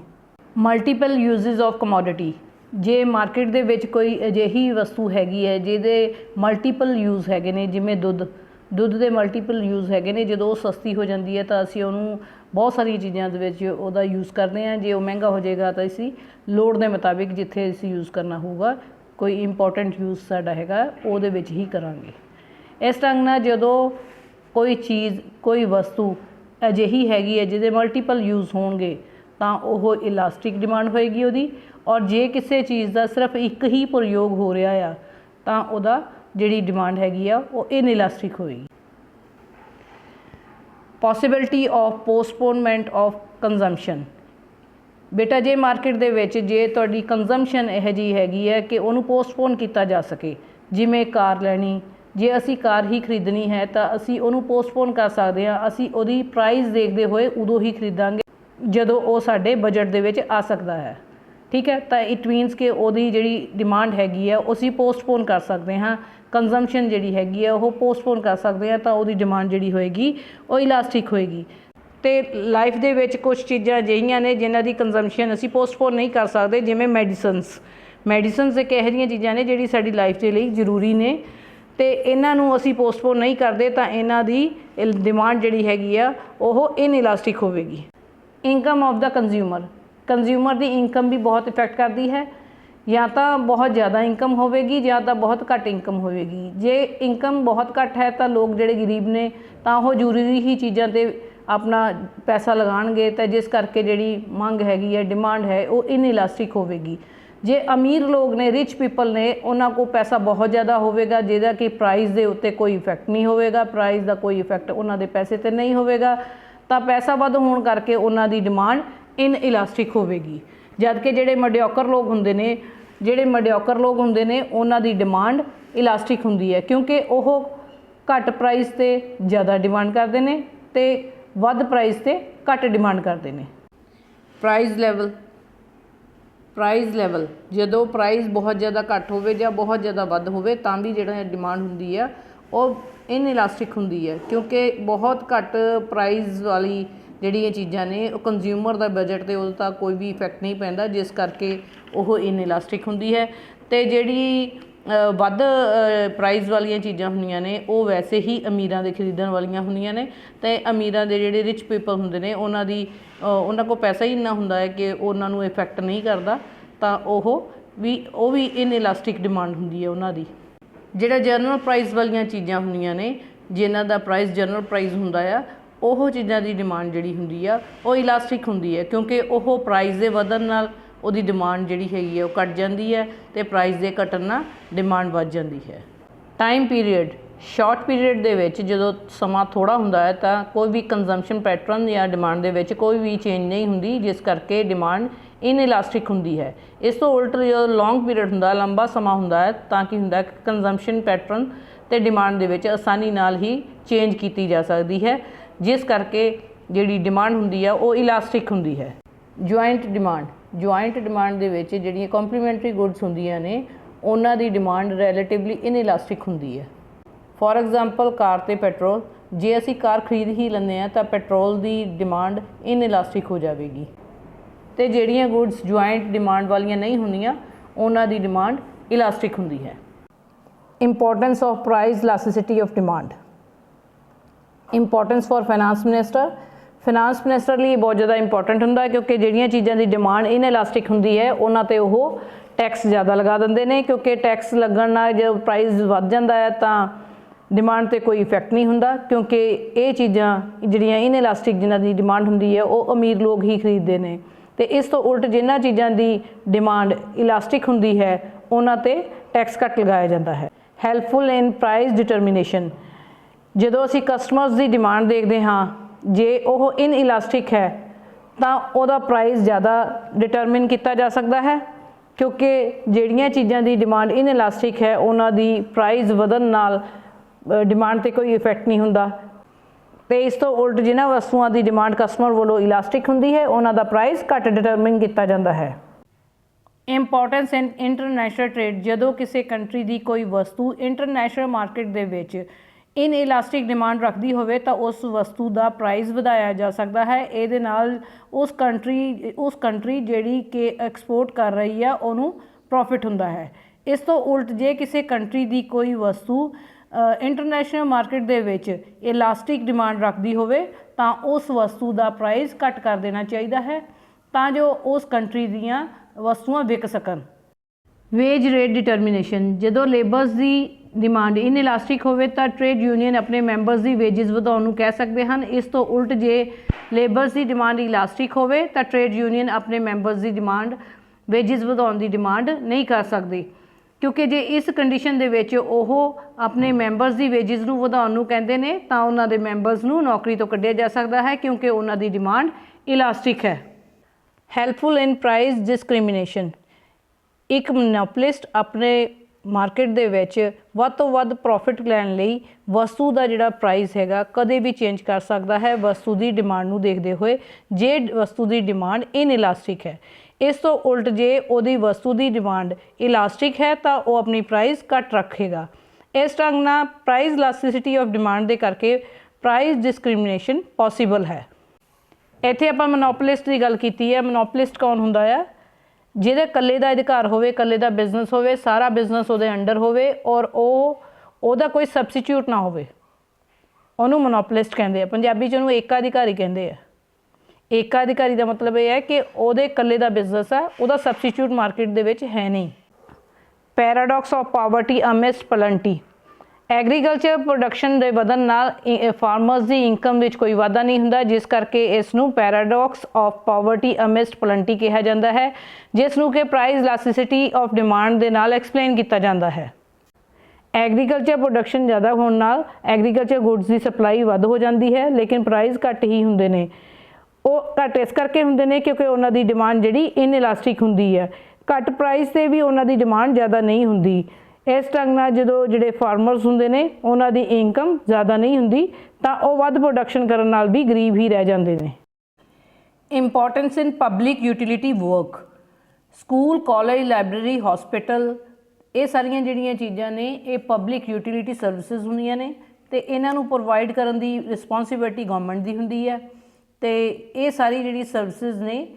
ਮਲਟੀਪਲ ਯੂਜ਼ਸ ਆਫ ਕਮੋਡਿਟੀ ਜੇ ਮਾਰਕੀਟ ਦੇ ਵਿੱਚ ਕੋਈ ਅਜਿਹੀ ਵਸਤੂ ਹੈਗੀ ਹੈ, ਜਿਹਦੇ ਮਲਟੀਪਲ ਯੂਜ਼ ਹੈਗੇ ਨੇ, ਜਿਵੇਂ ਦੁੱਧ। ਦੁੱਧ ਦੇ ਮਲਟੀਪਲ ਯੂਜ਼ ਹੈਗੇ ਨੇ, ਜਦੋਂ ਉਹ ਸਸਤੀ ਹੋ ਜਾਂਦੀ ਹੈ, ਤਾਂ ਅਸੀਂ ਉਹਨੂੰ ਬਹੁਤ ਸਾਰੀਆਂ ਚੀਜ਼ਾਂ ਦੇ ਵਿੱਚ ਉਹਦਾ ਯੂਜ਼ ਕਰਦੇ ਹਾਂ। ਜੇ ਉਹ ਮਹਿੰਗਾ ਹੋ ਜਾਏਗਾ ਤਾਂ ਅਸੀਂ ਲੋੜ ਦੇ ਮੁਤਾਬਿਕ ਜਿੱਥੇ ਅਸੀਂ ਯੂਜ਼ ਕਰਨਾ ਹੋਊਗਾ, ਕੋਈ ਇੰਪੋਰਟੈਂਟ ਯੂਜ਼ ਸਾਡਾ ਹੈਗਾ, ਉਹਦੇ ਵਿੱਚ ਹੀ ਕਰਾਂਗੇ। ਇਸ ਢੰਗ ਨਾਲ ਜਦੋਂ ਕੋਈ ਚੀਜ਼, ਕੋਈ ਵਸਤੂ ਅਜਿਹੀ ਹੈਗੀ ਹੈ ਜਿਹਦੇ ਮਲਟੀਪਲ ਯੂਜ਼ ਹੋਣਗੇ, ਤਾਂ ਉਹ ਇਲਾਸਟਿਕ ਡਿਮਾਂਡ ਹੋਏਗੀ ਉਹਦੀ। ਔਰ ਜੇ ਕਿਸੇ ਚੀਜ਼ ਦਾ ਸਿਰਫ ਇੱਕ ਹੀ ਪ੍ਰਯੋਗ ਹੋ ਰਿਹਾ ਆ, ਤਾਂ ਉਹਦਾ ਜਿਹੜੀ ਡਿਮਾਂਡ ਹੈਗੀ ਆ, ਉਹ ਇਨਇਲਾਸਟਿਕ ਹੋਏਗੀ। Possibility of postponement of consumption ਬੇਟਾ, ਜੇ ਮਾਰਕੀਟ ਦੇ ਵਿੱਚ, ਜੇ ਤੁਹਾਡੀ ਕੰਜ਼ੰਪਸ਼ਨ ਇਹ ਜੀ ਹੈਗੀ ਹੈ ਕਿ ਉਹਨੂੰ ਪੋਸਟਪੋਨ ਕੀਤਾ ਜਾ ਸਕੇ, ਜਿਵੇਂ ਕਾਰ ਲੈਣੀ, ਜੇ ਅਸੀਂ ਕਾਰ ਹੀ ਖਰੀਦਣੀ ਹੈ ਤਾਂ ਅਸੀਂ ਉਹਨੂੰ ਪੋਸਟਪੋਨ ਕਰ ਸਕਦੇ ਹਾਂ, ਅਸੀਂ ਉਹਦੀ ਪ੍ਰਾਈਸ ਦੇਖਦੇ ਹੋਏ ਉਦੋਂ ਹੀ ਖਰੀਦਾਂਗੇ, ਜਦੋਂ ਉਹ ਸਾਡੇ ਬਜਟ ਦੇ ਵਿੱਚ ਆ ਸਕਦਾ ਹੈ। ਠੀਕ ਹੈ? ਤਾਂ ਇਟ ਮੀਨਸ ਕਿ ਉਹਦੀ ਜਿਹੜੀ ਡਿਮਾਂਡ ਹੈਗੀ ਹੈ, ਉਹ ਅਸੀਂ ਪੋਸਟਪੋਨ ਕਰ ਸਕਦੇ ਹਾਂ। ਕੰਜ਼ੰਪਸ਼ਨ ਜਿਹੜੀ ਹੈਗੀ ਆ, ਉਹ ਪੋਸਟਪੋਨ ਕਰ ਸਕਦੇ ਆ ਤਾਂ ਉਹਦੀ ਡਿਮਾਂਡ ਜਿਹੜੀ ਹੋਏਗੀ, ਉਹ ਇਲਾਸਟਿਕ ਹੋਏਗੀ। ਤੇ ਲਾਈਫ ਦੇ ਵਿੱਚ ਕੁਝ ਚੀਜ਼ਾਂ ਅਜਿਹੀਆਂ ਨੇ ਜਿਨ੍ਹਾਂ ਦੀ ਕੰਜ਼ੰਪਸ਼ਨ ਅਸੀਂ ਪੋਸਟਪੋਨ ਨਹੀਂ ਕਰ ਸਕਦੇ, ਜਿਵੇਂ ਮੈਡੀਸਨਸ ਮੈਡੀਸਨਸ ਇੱਕ ਇਹੋ ਜਿਹੀਆਂ ਚੀਜ਼ਾਂ ਨੇ ਜਿਹੜੀ ਸਾਡੀ ਲਾਈਫ ਦੇ ਲਈ ਜ਼ਰੂਰੀ ਨੇ। ਤੇ ਇਹਨਾਂ ਨੂੰ ਅਸੀਂ ਪੋਸਟਪੋਨ ਨਹੀਂ ਕਰਦੇ ਤਾਂ ਇਹਨਾਂ ਦੀ ਡਿਮਾਂਡ ਜਿਹੜੀ ਹੈਗੀ ਆ, ਉਹ ਇਨਇਲਾਸਟਿਕ ਹੋਵੇਗੀ। ਇਨਕਮ ਆਫ ਦਾ ਕੰਜ਼ਿਊਮਰ ਕੰਜ਼ਿਊਮਰ ਦੀ ਇਨਕਮ ਵੀ ਬਹੁਤ ਇਫੈਕਟ ਕਰਦੀ ਹੈ। ਜਾਂ ਤਾਂ ਬਹੁਤ ਜ਼ਿਆਦਾ ਇਨਕਮ ਹੋਵੇਗੀ ਜਾਂ ਤਾਂ ਬਹੁਤ ਘੱਟ ਇਨਕਮ ਹੋਵੇਗੀ। ਜੇ ਇਨਕਮ ਬਹੁਤ ਘੱਟ ਹੈ ਤਾਂ ਲੋਕ ਜਿਹੜੇ ਗਰੀਬ ਨੇ ਤਾਂ ਉਹ ਜ਼ਰੂਰੀ ਹੀ ਚੀਜ਼ਾਂ ਤੇ ਆਪਣਾ ਪੈਸਾ ਲਗਾਉਣਗੇ ਤਾਂ ਜਿਸ ਕਰਕੇ ਜਿਹੜੀ ਮੰਗ ਹੈਗੀ ਹੈ ਡਿਮਾਂਡ ਹੈ, ਉਹ ਇਨਇਲਾਸਟਿਕ ਹੋਵੇਗੀ। ਜੇ ਅਮੀਰ ਲੋਕ ਨੇ ਰਿਚ ਪੀਪਲ ਨੇ, ਉਹਨਾਂ ਕੋਲ ਪੈਸਾ ਬਹੁਤ ਜ਼ਿਆਦਾ ਹੋਵੇਗਾ, ਜਿਹਦਾ ਕਿ ਪ੍ਰਾਈਸ ਦੇ ਉੱਤੇ ਕੋਈ ਇਫੈਕਟ ਨਹੀਂ ਹੋਵੇਗਾ ਪ੍ਰਾਈਸ ਦਾ ਕੋਈ ਇਫੈਕਟ ਉਹਨਾਂ ਦੇ ਪੈਸੇ ਤੇ ਨਹੀਂ ਹੋਵੇਗਾ। ਤਾਂ ਪੈਸਾ ਵੱਧ ਹੋਣ ਕਰਕੇ ਉਹਨਾਂ ਦੀ ਡਿਮਾਂਡ ਇਨ ਇਲਾਸਟਿਕ ਹੋਵੇਗੀ। ਜਦ ਕਿ ਜਿਹੜੇ ਮਡਿਓਕਰ ਲੋਕ ਹੁੰਦੇ ਨੇ, ਜਿਹੜੇ ਮਡਿਓਕਰ ਲੋਕ ਹੁੰਦੇ ਨੇ, ਉਹਨਾਂ ਦੀ ਡਿਮਾਂਡ ਇਲਾਸਟਿਕ ਹੁੰਦੀ ਹੈ, ਕਿਉਂਕਿ ਉਹ ਘੱਟ ਪ੍ਰਾਈਸ ਤੇ ਜ਼ਿਆਦਾ ਡਿਮਾਂਡ ਕਰਦੇ ਨੇ ਤੇ ਵੱਧ ਪ੍ਰਾਈਸ ਤੇ ਘੱਟ ਡਿਮਾਂਡ ਕਰਦੇ ਨੇ। ਪ੍ਰਾਈਸ ਲੈਵਲ ਪ੍ਰਾਈਸ ਲੈਵਲ ਜਦੋਂ ਪ੍ਰਾਈਸ ਬਹੁਤ ਜ਼ਿਆਦਾ ਘੱਟ ਹੋਵੇ ਜਾਂ ਬਹੁਤ ਜ਼ਿਆਦਾ ਵੱਧ ਹੋਵੇ, ਤਾਂ ਵੀ ਜਿਹੜਾ ਡਿਮਾਂਡ ਹੁੰਦੀ ਆ ਉਹ ਇਨਇਲਾਸਟਿਕ ਹੁੰਦੀ ਹੈ, ਕਿਉਂਕਿ ਬਹੁਤ ਘੱਟ ਪ੍ਰਾਈਸ ਵਾਲੀ ਜਿਹੜੀਆਂ ਚੀਜ਼ਾਂ ਨੇ, ਉਹ ਕੰਜ਼ਿਊਮਰ ਦਾ ਬਜਟ ਤੇ ਉਹਦਾ ਕੋਈ ਵੀ ਇਫੈਕਟ ਨਹੀਂ ਪੈਂਦਾ, ਜਿਸ ਕਰਕੇ ਉਹ ਇਨਇਲਾਸਟਿਕ ਹੁੰਦੀ ਹੈ। ਤੇ ਜਿਹੜੀ ਵੱਧ ਪ੍ਰਾਈਸ ਵਾਲੀਆਂ ਚੀਜ਼ਾਂ ਹੁੰਦੀਆਂ ਨੇ, ਉਹ ਵੈਸੇ ਹੀ ਅਮੀਰਾਂ ਦੇ ਖਰੀਦਣ ਵਾਲੀਆਂ ਹੁੰਦੀਆਂ ਨੇ। ਤੇ ਅਮੀਰਾਂ ਦੇ ਜਿਹੜੇ ਰਿਚ ਪੀਪਲ ਹੁੰਦੇ ਨੇ, ਉਹਨਾਂ ਦੀ ਉਹਨਾਂ ਕੋਲ ਪੈਸਾ ਹੀ ਇੰਨਾ ਹੁੰਦਾ ਹੈ ਕਿ ਉਹਨਾਂ ਨੂੰ ਇਫੈਕਟ ਨਹੀਂ ਕਰਦਾ, ਤਾਂ ਉਹ ਵੀ ਉਹ ਵੀ ਇਨਇਲਾਸਟਿਕ ਡਿਮਾਂਡ ਹੁੰਦੀ ਹੈ ਉਹਨਾਂ ਦੀ। ਜਿਹੜਾ ਜਨਰਲ ਪ੍ਰਾਈਸ ਵਾਲੀਆਂ ਚੀਜ਼ਾਂ ਹੁੰਦੀਆਂ ਨੇ, ਜਿਨ੍ਹਾਂ ਦਾ ਪ੍ਰਾਈਸ ਜਨਰਲ ਪ੍ਰਾਈਸ ਹੁੰਦਾ ਆ ਉਹ ਚੀਜ਼ਾਂ ਦੀ ਡਿਮਾਂਡ ਜਿਹੜੀ ਹੁੰਦੀ ਆ, ਉਹ ਇਲਾਸਟਿਕ ਹੁੰਦੀ ਹੈ ਕਿਉਂਕਿ ਉਹ ਪ੍ਰਾਈਸ ਦੇ ਵਧਣ ਨਾਲ ਉਹਦੀ ਡਿਮਾਂਡ ਜਿਹੜੀ ਹੈਗੀ ਹੈ ਉਹ ਘਟ ਜਾਂਦੀ ਹੈ ਤੇ ਪ੍ਰਾਈਸ ਦੇ ਘਟਣ ਨਾਲ ਡਿਮਾਂਡ ਵੱਧ ਜਾਂਦੀ ਹੈ। ਟਾਈਮ ਪੀਰੀਅਡ ਸ਼ਾਰਟ ਪੀਰੀਅਡ ਦੇ ਵਿੱਚ ਜਦੋਂ ਸਮਾਂ ਥੋੜਾ ਹੁੰਦਾ ਹੈ ਤਾਂ ਕੋਈ ਵੀ ਕੰਜ਼ੰਪਸ਼ਨ ਪੈਟਰਨ ਜਾਂ ਡਿਮਾਂਡ ਦੇ ਵਿੱਚ ਕੋਈ ਵੀ ਚੇਂਜ ਨਹੀਂ ਹੁੰਦੀ, ਜਿਸ ਕਰਕੇ ਡਿਮਾਂਡ ਇਨ ਇਲਾਸਟਿਕ ਹੁੰਦੀ ਹੈ। ਇਸ ਤੋਂ ਉਲਟ ਜਦੋਂ ਲੌਂਗ ਪੀਰੀਅਡ ਹੁੰਦਾ, ਲੰਬਾ ਸਮਾਂ ਹੁੰਦਾ ਹੈ, ਤਾਂ ਕੀ ਹੁੰਦਾ ਹੈ ਕੰਜ਼ੰਪਸ਼ਨ ਪੈਟਰਨ ਤੇ ਡਿਮਾਂਡ ਦੇ ਵਿੱਚ ਆਸਾਨੀ ਨਾਲ ਹੀ ਚੇਂਜ ਕੀਤੀ ਜਾ ਸਕਦੀ ਹੈ। ਜਿਸ ਕਰਕੇ ਜਿਹੜੀ ਡਿਮਾਂਡ ਹੁੰਦੀ ਆ ਉਹ ਇਲਾਸਟਿਕ ਹੁੰਦੀ ਹੈ। ਜੁਆਇੰਟ ਡਿਮਾਂਡ ਜੁਆਇੰਟ ਡਿਮਾਂਡ ਦੇ ਵਿੱਚ ਜਿਹੜੀਆਂ ਕੰਪਲੀਮੈਂਟਰੀ ਗੁੱਡਸ ਹੁੰਦੀਆਂ ਨੇ ਉਹਨਾਂ ਦੀ ਡਿਮਾਂਡ ਰਿਲੇਟਿਵਲੀ ਇਨਇਲਾਸਟਿਕ ਹੁੰਦੀ ਹੈ। ਫੋਰ ਐਗਜ਼ਾਮਪਲ ਕਾਰ ਤੇ ਪੈਟਰੋਲ ਜੇ ਅਸੀਂ ਕਾਰ ਖਰੀਦ ਹੀ ਲੈਂਦੇ ਆ ਤਾਂ ਪੈਟਰੋਲ ਦੀ ਡਿਮਾਂਡ ਇਨਇਲਾਸਟਿਕ ਹੋ ਜਾਵੇਗੀ। ਤੇ ਜਿਹੜੀਆਂ ਗੁੱਡਸ ਜੁਆਇੰਟ ਡਿਮਾਂਡ ਵਾਲੀਆਂ ਨਹੀਂ ਹੁੰਦੀਆਂ ਉਹਨਾਂ ਦੀ ਡਿਮਾਂਡ ਇਲਾਸਟਿਕ ਹੁੰਦੀ ਹੈ। Importance of price elasticity of demand importance for finance minister finance minister ਲਈ ਬਹੁਤ ਜ਼ਿਆਦਾ ਇੰਪੋਰਟੈਂਟ ਹੁੰਦਾ ਹੈ ਕਿਉਂਕਿ ਜਿਹੜੀਆਂ ਚੀਜ਼ਾਂ ਦੀ ਡਿਮਾਂਡ ਇਨਇਲਾਸਟਿਕ ਹੁੰਦੀ ਹੈ, ਉਹਨਾਂ ਤੇ ਉਹ ਟੈਕਸ ਜ਼ਿਆਦਾ ਲਗਾ ਦਿੰਦੇ ਨੇ, ਕਿਉਂਕਿ ਟੈਕਸ ਲੱਗਣ ਨਾਲ ਜਦੋਂ ਪ੍ਰਾਈਸ ਵੱਧ ਜਾਂਦਾ ਹੈ ਤਾਂ ਡਿਮਾਂਡ ਤੇ ਕੋਈ ਇਫੈਕਟ ਨਹੀਂ ਹੁੰਦਾ, ਕਿਉਂਕਿ ਇਹ ਚੀਜ਼ਾਂ ਜਿਹੜੀਆਂ ਇਨਇਲਾਸਟਿਕ ਜਿਨ੍ਹਾਂ ਦੀ ਡਿਮਾਂਡ ਹੁੰਦੀ ਹੈ, ਉਹ ਅਮੀਰ ਲੋਕ ਹੀ ਖਰੀਦਦੇ ਨੇ। ਤੇ ਇਸ ਤੋਂ ਉਲਟ ਜਿਨ੍ਹਾਂ ਚੀਜ਼ਾਂ ਦੀ ਡਿਮਾਂਡ ਇਲਾਸਟਿਕ ਹੁੰਦੀ ਹੈ, ਉਹਨਾਂ ਤੇ ਟੈਕਸ ਘੱਟ ਲਗਾਇਆ ਜਾਂਦਾ ਹੈ। ਹੈਲਪਫੁਲ ਇਨ ਪ੍ਰਾਈਸ ਡਿਟਰਮੀਨੇਸ਼ਨ ਜਦੋਂ ਅਸੀਂ ਕਸਟਮਰਸ ਦੀ ਡਿਮਾਂਡ ਦੇਖਦੇ ਹਾਂ, ਜੇ ਉਹ ਇਨ ਇਲਾਸਟਿਕ ਹੈ, ਤਾਂ ਉਹਦਾ ਪ੍ਰਾਈਸ ਜ਼ਿਆਦਾ ਡਿਟਰਮਿਨ ਕੀਤਾ ਜਾ ਸਕਦਾ ਹੈ, ਕਿਉਂਕਿ ਜਿਹੜੀਆਂ ਚੀਜ਼ਾਂ ਦੀ ਡਿਮਾਂਡ ਇਨ ਇਲਾਸਟਿਕ ਹੈ, ਉਹਨਾਂ ਦੀ ਪ੍ਰਾਈਸ ਵਧਣ ਨਾਲ ਡਿਮਾਂਡ ਤੇ ਕੋਈ ਇਫੈਕਟ ਨਹੀਂ ਹੁੰਦਾ। ਤੇ ਇਸ ਤੋਂ ਉਲਟ ਜਿਨ੍ਹਾਂ ਵਸਤੂਆਂ ਦੀ ਡਿਮਾਂਡ ਕਸਟਮਰ ਵੱਲੋਂ ਇਲਾਸਟਿਕ ਹੁੰਦੀ ਹੈ, ਉਹਨਾਂ ਦਾ ਪ੍ਰਾਈਸ ਘੱਟ ਡਿਟਰਮਿਨ ਕੀਤਾ ਜਾਂਦਾ ਹੈ। ਇੰਪੋਰਟੈਂਸ ਇਨ ਇੰਟਰਨੈਸ਼ਨਲ ਟ੍ਰੇਡ ਜਦੋਂ ਕਿਸੇ ਕੰਟਰੀ ਦੀ ਕੋਈ ਵਸਤੂ ਇੰਟਰਨੈਸ਼ਨਲ ਮਾਰਕੀਟ ਦੇ ਵਿੱਚ ਇਨ ਇਲਾਸਟਿਕ ਡਿਮਾਂਡ ਰੱਖਦੀ ਹੋਵੇ ਤਾਂ ਉਸ ਵਸਤੂ ਦਾ ਪ੍ਰਾਈਸ ਵਧਾਇਆ ਜਾ ਸਕਦਾ ਹੈ। ਇਹਦੇ ਨਾਲ ਉਸ ਕੰਟਰੀ ਉਸ ਕੰਟਰੀ ਜਿਹੜੀ ਕਿ ਐਕਸਪੋਰਟ ਕਰ ਰਹੀ ਆ, ਉਹਨੂੰ ਪ੍ਰੋਫਿਟ ਹੁੰਦਾ ਹੈ। ਇਸ ਤੋਂ ਉਲਟ ਜੇ ਕਿਸੇ ਕੰਟਰੀ ਦੀ ਕੋਈ ਵਸਤੂ ਇੰਟਰਨੈਸ਼ਨਲ ਮਾਰਕੀਟ ਦੇ ਵਿੱਚ ਇਲਾਸਟਿਕ ਡਿਮਾਂਡ ਰੱਖਦੀ ਹੋਵੇ, ਤਾਂ ਉਸ ਵਸਤੂ ਦਾ ਪ੍ਰਾਈਸ ਘੱਟ ਕਰ ਦੇਣਾ ਚਾਹੀਦਾ ਹੈ ਤਾਂ ਜੋ ਉਸ ਕੰਟਰੀ ਦੀਆਂ ਵਸਤੂਆਂ ਵਿਕ ਸਕਣ। ਵੇਜ ਰੇਟ ਡਿਟਰਮੀਨੇਸ਼ਨ, ਜਦੋਂ ਲੇਬਰਸ ਦੀ ਡਿਮਾਂਡ ਇਨਇਲਾਸਟਿਕ ਹੋਵੇ ਤਾਂ ਟ੍ਰੇਡ ਯੂਨੀਅਨ ਆਪਣੇ ਮੈਂਬਰਸ ਦੀ ਵੇਜਸ ਵਧਾਉਣ ਨੂੰ ਕਹਿ ਸਕਦੇ ਹਨ। ਇਸ ਤੋਂ ਉਲਟ ਜੇ ਲੇਬਰਸ ਦੀ ਡਿਮਾਂਡ ਇਲਾਸਟਿਕ ਹੋਵੇ ਤਾਂ ਟ੍ਰੇਡ ਯੂਨੀਅਨ ਆਪਣੇ ਮੈਂਬਰਸ ਦੀ ਡਿਮਾਂਡ ਵੇਜਸ ਵਧਾਉਣ ਦੀ ਡਿਮਾਂਡ ਨਹੀਂ ਕਰ ਸਕਦੀ। ਕਿਉਂਕਿ ਜੇ ਇਸ ਕੰਡੀਸ਼ਨ ਦੇ ਵਿੱਚ ਉਹ ਆਪਣੇ ਮੈਂਬਰਸ ਦੀ ਵੇਜਸ ਨੂੰ ਵਧਾਉਣ ਨੂੰ ਕਹਿੰਦੇ ਨੇ, ਤਾਂ ਉਹਨਾਂ ਦੇ ਮੈਂਬਰਸ ਨੂੰ ਨੌਕਰੀ ਤੋਂ ਕੱਢਿਆ ਜਾ ਸਕਦਾ ਹੈ ਕਿਉਂਕਿ ਉਹਨਾਂ ਦੀ ਡਿਮਾਂਡ ਇਲਾਸਟਿਕ ਹੈ। ਹੈਲਪਫੁਲ ਇਨ ਪ੍ਰਾਈਸ ਡਿਸਕ੍ਰਿਮੀਨੇਸ਼ਨ ਇੱਕ ਮੋਨੋਪੋਲਿਸਟ ਆਪਣੇ ਮਾਰਕੀਟ ਦੇ ਵਿੱਚ ਵੱਧ ਤੋਂ ਵੱਧ ਪ੍ਰੋਫਿਟ ਲੈਣ ਲਈ ਵਸਤੂ ਦਾ ਜਿਹੜਾ ਪ੍ਰਾਈਸ ਹੈਗਾ ਕਦੇ ਵੀ ਚੇਂਜ ਕਰ ਸਕਦਾ ਹੈ, ਵਸਤੂ ਦੀ ਡਿਮਾਂਡ ਨੂੰ ਦੇਖਦੇ ਹੋਏ। ਜੇ ਵਸਤੂ ਦੀ ਡਿਮਾਂਡ ਇਨਇਲਾਸਟਿਕ ਹੈ, ਇਸ ਤੋਂ ਉਲਟ ਜੇ ਉਹਦੀ ਵਸਤੂ ਦੀ ਡਿਮਾਂਡ ਇਲਾਸਟਿਕ ਹੈ, ਤਾਂ ਉਹ ਆਪਣੀ ਪ੍ਰਾਈਸ ਘੱਟ ਰੱਖੇਗਾ। ਇਸ ਢੰਗ ਨਾਲ ਪ੍ਰਾਈਸ ਇਲਾਸਟਿਸਿਟੀ ਆਫ ਡਿਮਾਂਡ ਦੇ ਕਰਕੇ ਪ੍ਰਾਈਸ ਡਿਸਕ੍ਰਿਮੀਨੇਸ਼ਨ ਪੋਸੀਬਲ ਹੈ। ਇੱਥੇ ਆਪਾਂ ਮੋਨੋਪੋਲਿਸਟ ਦੀ ਗੱਲ ਕੀਤੀ ਹੈ। ਮੋਨੋਪੋਲਿਸਟ ਕੌਣ ਹੁੰਦਾ ਆ? ਜਿਹਦੇ ਇਕੱਲੇ ਦਾ ਅਧਿਕਾਰ ਹੋਵੇ, ਇਕੱਲੇ ਦਾ ਬਿਜ਼ਨਸ ਹੋਵੇ, ਸਾਰਾ ਬਿਜ਼ਨਸ ਉਹਦੇ ਅੰਡਰ ਹੋਵੇ ਔਰ ਉਹ, ਉਹਦਾ ਕੋਈ ਸਬਸਟੀਟਿਊਟ ਨਾ ਹੋਵੇ। ਉਹਨੂੰ ਮੋਨੋਪੋਲਿਸਟ ਕਹਿੰਦੇ ਆ। ਪੰਜਾਬੀ ਚ ਉਹਨੂੰ ਏਕਾਧਿਕਾਰੀ ਕਹਿੰਦੇ ਆ। ਏਕਾਧਿਕਾਰੀ ਦਾ ਮਤਲਬ ਇਹ ਹੈ ਕਿ ਉਹਦੇ ਇਕੱਲੇ ਦਾ ਬਿਜ਼ਨਸ ਆ, ਉਹਦਾ ਸਬਸਟੀਟਿਊਟ ਮਾਰਕੀਟ ਦੇ ਵਿੱਚ ਹੈ ਨਹੀਂ। Paradox of poverty amidst plenty agriculture production ਦੇ ਵਧਣ ਨਾਲ ਫਾਰਮਰਸ ਦੀ ਇਨਕਮ ਵਿੱਚ ਕੋਈ ਵਾਧਾ ਨਹੀਂ ਹੁੰਦਾ, ਜਿਸ ਕਰਕੇ ਇਸ ਨੂੰ paradox of poverty amidst plenty ਕਿਹਾ ਜਾਂਦਾ ਹੈ, ਜਿਸ ਨੂੰ ਕਿ ਪ੍ਰਾਈਸ ਇਲਾਸਟੀਸਿਟੀ ਆਫ ਡਿਮਾਂਡ ਦੇ ਨਾਲ ਐਕਸਪਲੇਨ ਕੀਤਾ ਜਾਂਦਾ ਹੈ। ਐਗਰੀਕਲਚਰ ਪ੍ਰੋਡਕਸ਼ਨ ਜ਼ਿਆਦਾ ਹੋਣ ਨਾਲ ਐਗਰੀਕਲਚਰ ਗੁੱਡਸ ਦੀ ਸਪਲਾਈ ਵੱਧ ਹੋ ਜਾਂਦੀ ਹੈ, ਲੇਕਿਨ ਪ੍ਰਾਈਸ ਘੱਟ ਹੀ ਹੁੰਦੇ ਨੇ। ਉਹ ਘੱਟ ਇਸ ਕਰਕੇ ਹੁੰਦੇ ਨੇ ਕਿਉਂਕਿ ਉਹਨਾਂ ਦੀ ਡਿਮਾਂਡ ਜਿਹੜੀ ਇਨਇਲਾਸਟਿਕ ਹੁੰਦੀ ਹੈ। ਘੱਟ ਪ੍ਰਾਈਸ ਤੇ ਵੀ ਉਹਨਾਂ ਦੀ ਡਿਮਾਂਡ ਜ਼ਿਆਦਾ ਨਹੀਂ ਹੁੰਦੀ। ਇਸ ਢੰਗ ਨਾਲ ਜਦੋਂ ਜਿਹੜੇ ਫਾਰਮਰਸ ਹੁੰਦੇ ਨੇ, ਉਹਨਾਂ ਦੀ ਇਨਕਮ ਜ਼ਿਆਦਾ ਨਹੀਂ ਹੁੰਦੀ, ਤਾਂ ਉਹ ਵੱਧ ਪ੍ਰੋਡਕਸ਼ਨ ਕਰਨ ਨਾਲ ਵੀ ਗਰੀਬ ਹੀ ਰਹਿ ਜਾਂਦੇ ਨੇ। Importance in public utility work school college library hospital ਇਹ ਸਾਰੀਆਂ ਜਿਹੜੀਆਂ ਚੀਜ਼ਾਂ ਨੇ, ਇਹ ਪਬਲਿਕ ਯੂਟਿਲਿਟੀ ਸਰਵਿਸਿਜ਼ ਹੁੰਦੀਆਂ ਨੇ, ਤੇ ਇਹਨਾਂ ਨੂੰ ਪ੍ਰੋਵਾਈਡ ਕਰਨ ਦੀ ਰਿਸਪੌਂਸਿਬਿਲਟੀ ਗਵਰਨਮੈਂਟ ਦੀ ਹੁੰਦੀ ਹੈ, ਤੇ ਇਹ ਸਾਰੀ ਜਿਹੜੀ ਸਰਵਿਸਿਜ਼ ਨੇ,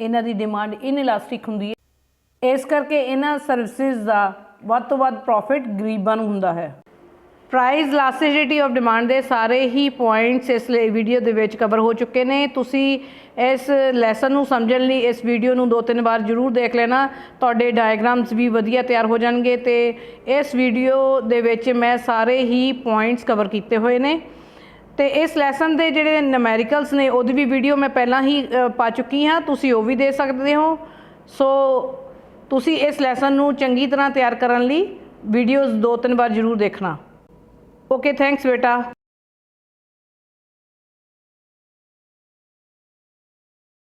ਇਹਨਾਂ ਦੀ ਡਿਮਾਂਡ ਇਨਇਲਾਸਟਿਕ ਹੁੰਦੀ ਹੈ। ਇਸ ਕਰਕੇ ਇਹਨਾਂ ਸਰਵਿਸਿਜ਼ ਦਾ ਵੱਧ ਤੋਂ ਵੱਧ ਪ੍ਰੋਫਿਟ ਗਰੀਬਾਂ ਨੂੰ ਹੁੰਦਾ ਹੈ। ਪ੍ਰਾਈਸ ਇਲਾਸਟਿਸਿਟੀ ਆਫ ਡਿਮਾਂਡ ਦੇ ਸਾਰੇ ਹੀ ਪੁਆਇੰਟਸ ਇਸ ਲਈ ਵੀਡੀਓ ਦੇ ਵਿੱਚ ਕਵਰ ਹੋ ਚੁੱਕੇ ਨੇ। ਤੁਸੀਂ ਇਸ ਲੈਸਨ ਨੂੰ ਸਮਝਣ ਲਈ ਇਸ ਵੀਡੀਓ ਨੂੰ ਦੋ ਤਿੰਨ ਵਾਰ ਜ਼ਰੂਰ ਦੇਖ ਲੈਣਾ। ਤੁਹਾਡੇ ਡਾਇਗਰਾਮਸ ਵੀ ਵਧੀਆ ਤਿਆਰ ਹੋ ਜਾਣਗੇ ਤੇ ਇਸ ਵੀਡੀਓ ਦੇ ਵਿੱਚ ਮੈਂ ਸਾਰੇ ਹੀ ਪੁਆਇੰਟਸ ਕਵਰ ਕੀਤੇ ਹੋਏ ਨੇ। ਤੇ ਇਸ ਲੈਸਨ ਦੇ ਜਿਹੜੇ ਨਮੈਰੀਕਲਸ ਨੇ, ਉਹਦੀ ਵੀ ਵੀਡੀਓ ਮੈਂ ਪਹਿਲਾਂ ਹੀ ਪਾ ਚੁੱਕੀ ਹਾਂ। ਤੁਸੀਂ ਉਹ ਵੀ ਦੇ ਸਕਦੇ ਹੋ। ਸੋ ਤੁਸੀਂ ਇਸ ਲੈਸਨ ਨੂੰ ਚੰਗੀ ਤਰ੍ਹਾਂ ਤਿਆਰ ਕਰਨ ਲਈ ਵੀਡੀਓਜ਼ ਦੋ ਤਿੰਨ ਵਾਰ ਜ਼ਰੂਰ ਦੇਖਣਾ। ਓਕੇ ਥੈਂਕਸ ਬੇਟਾ।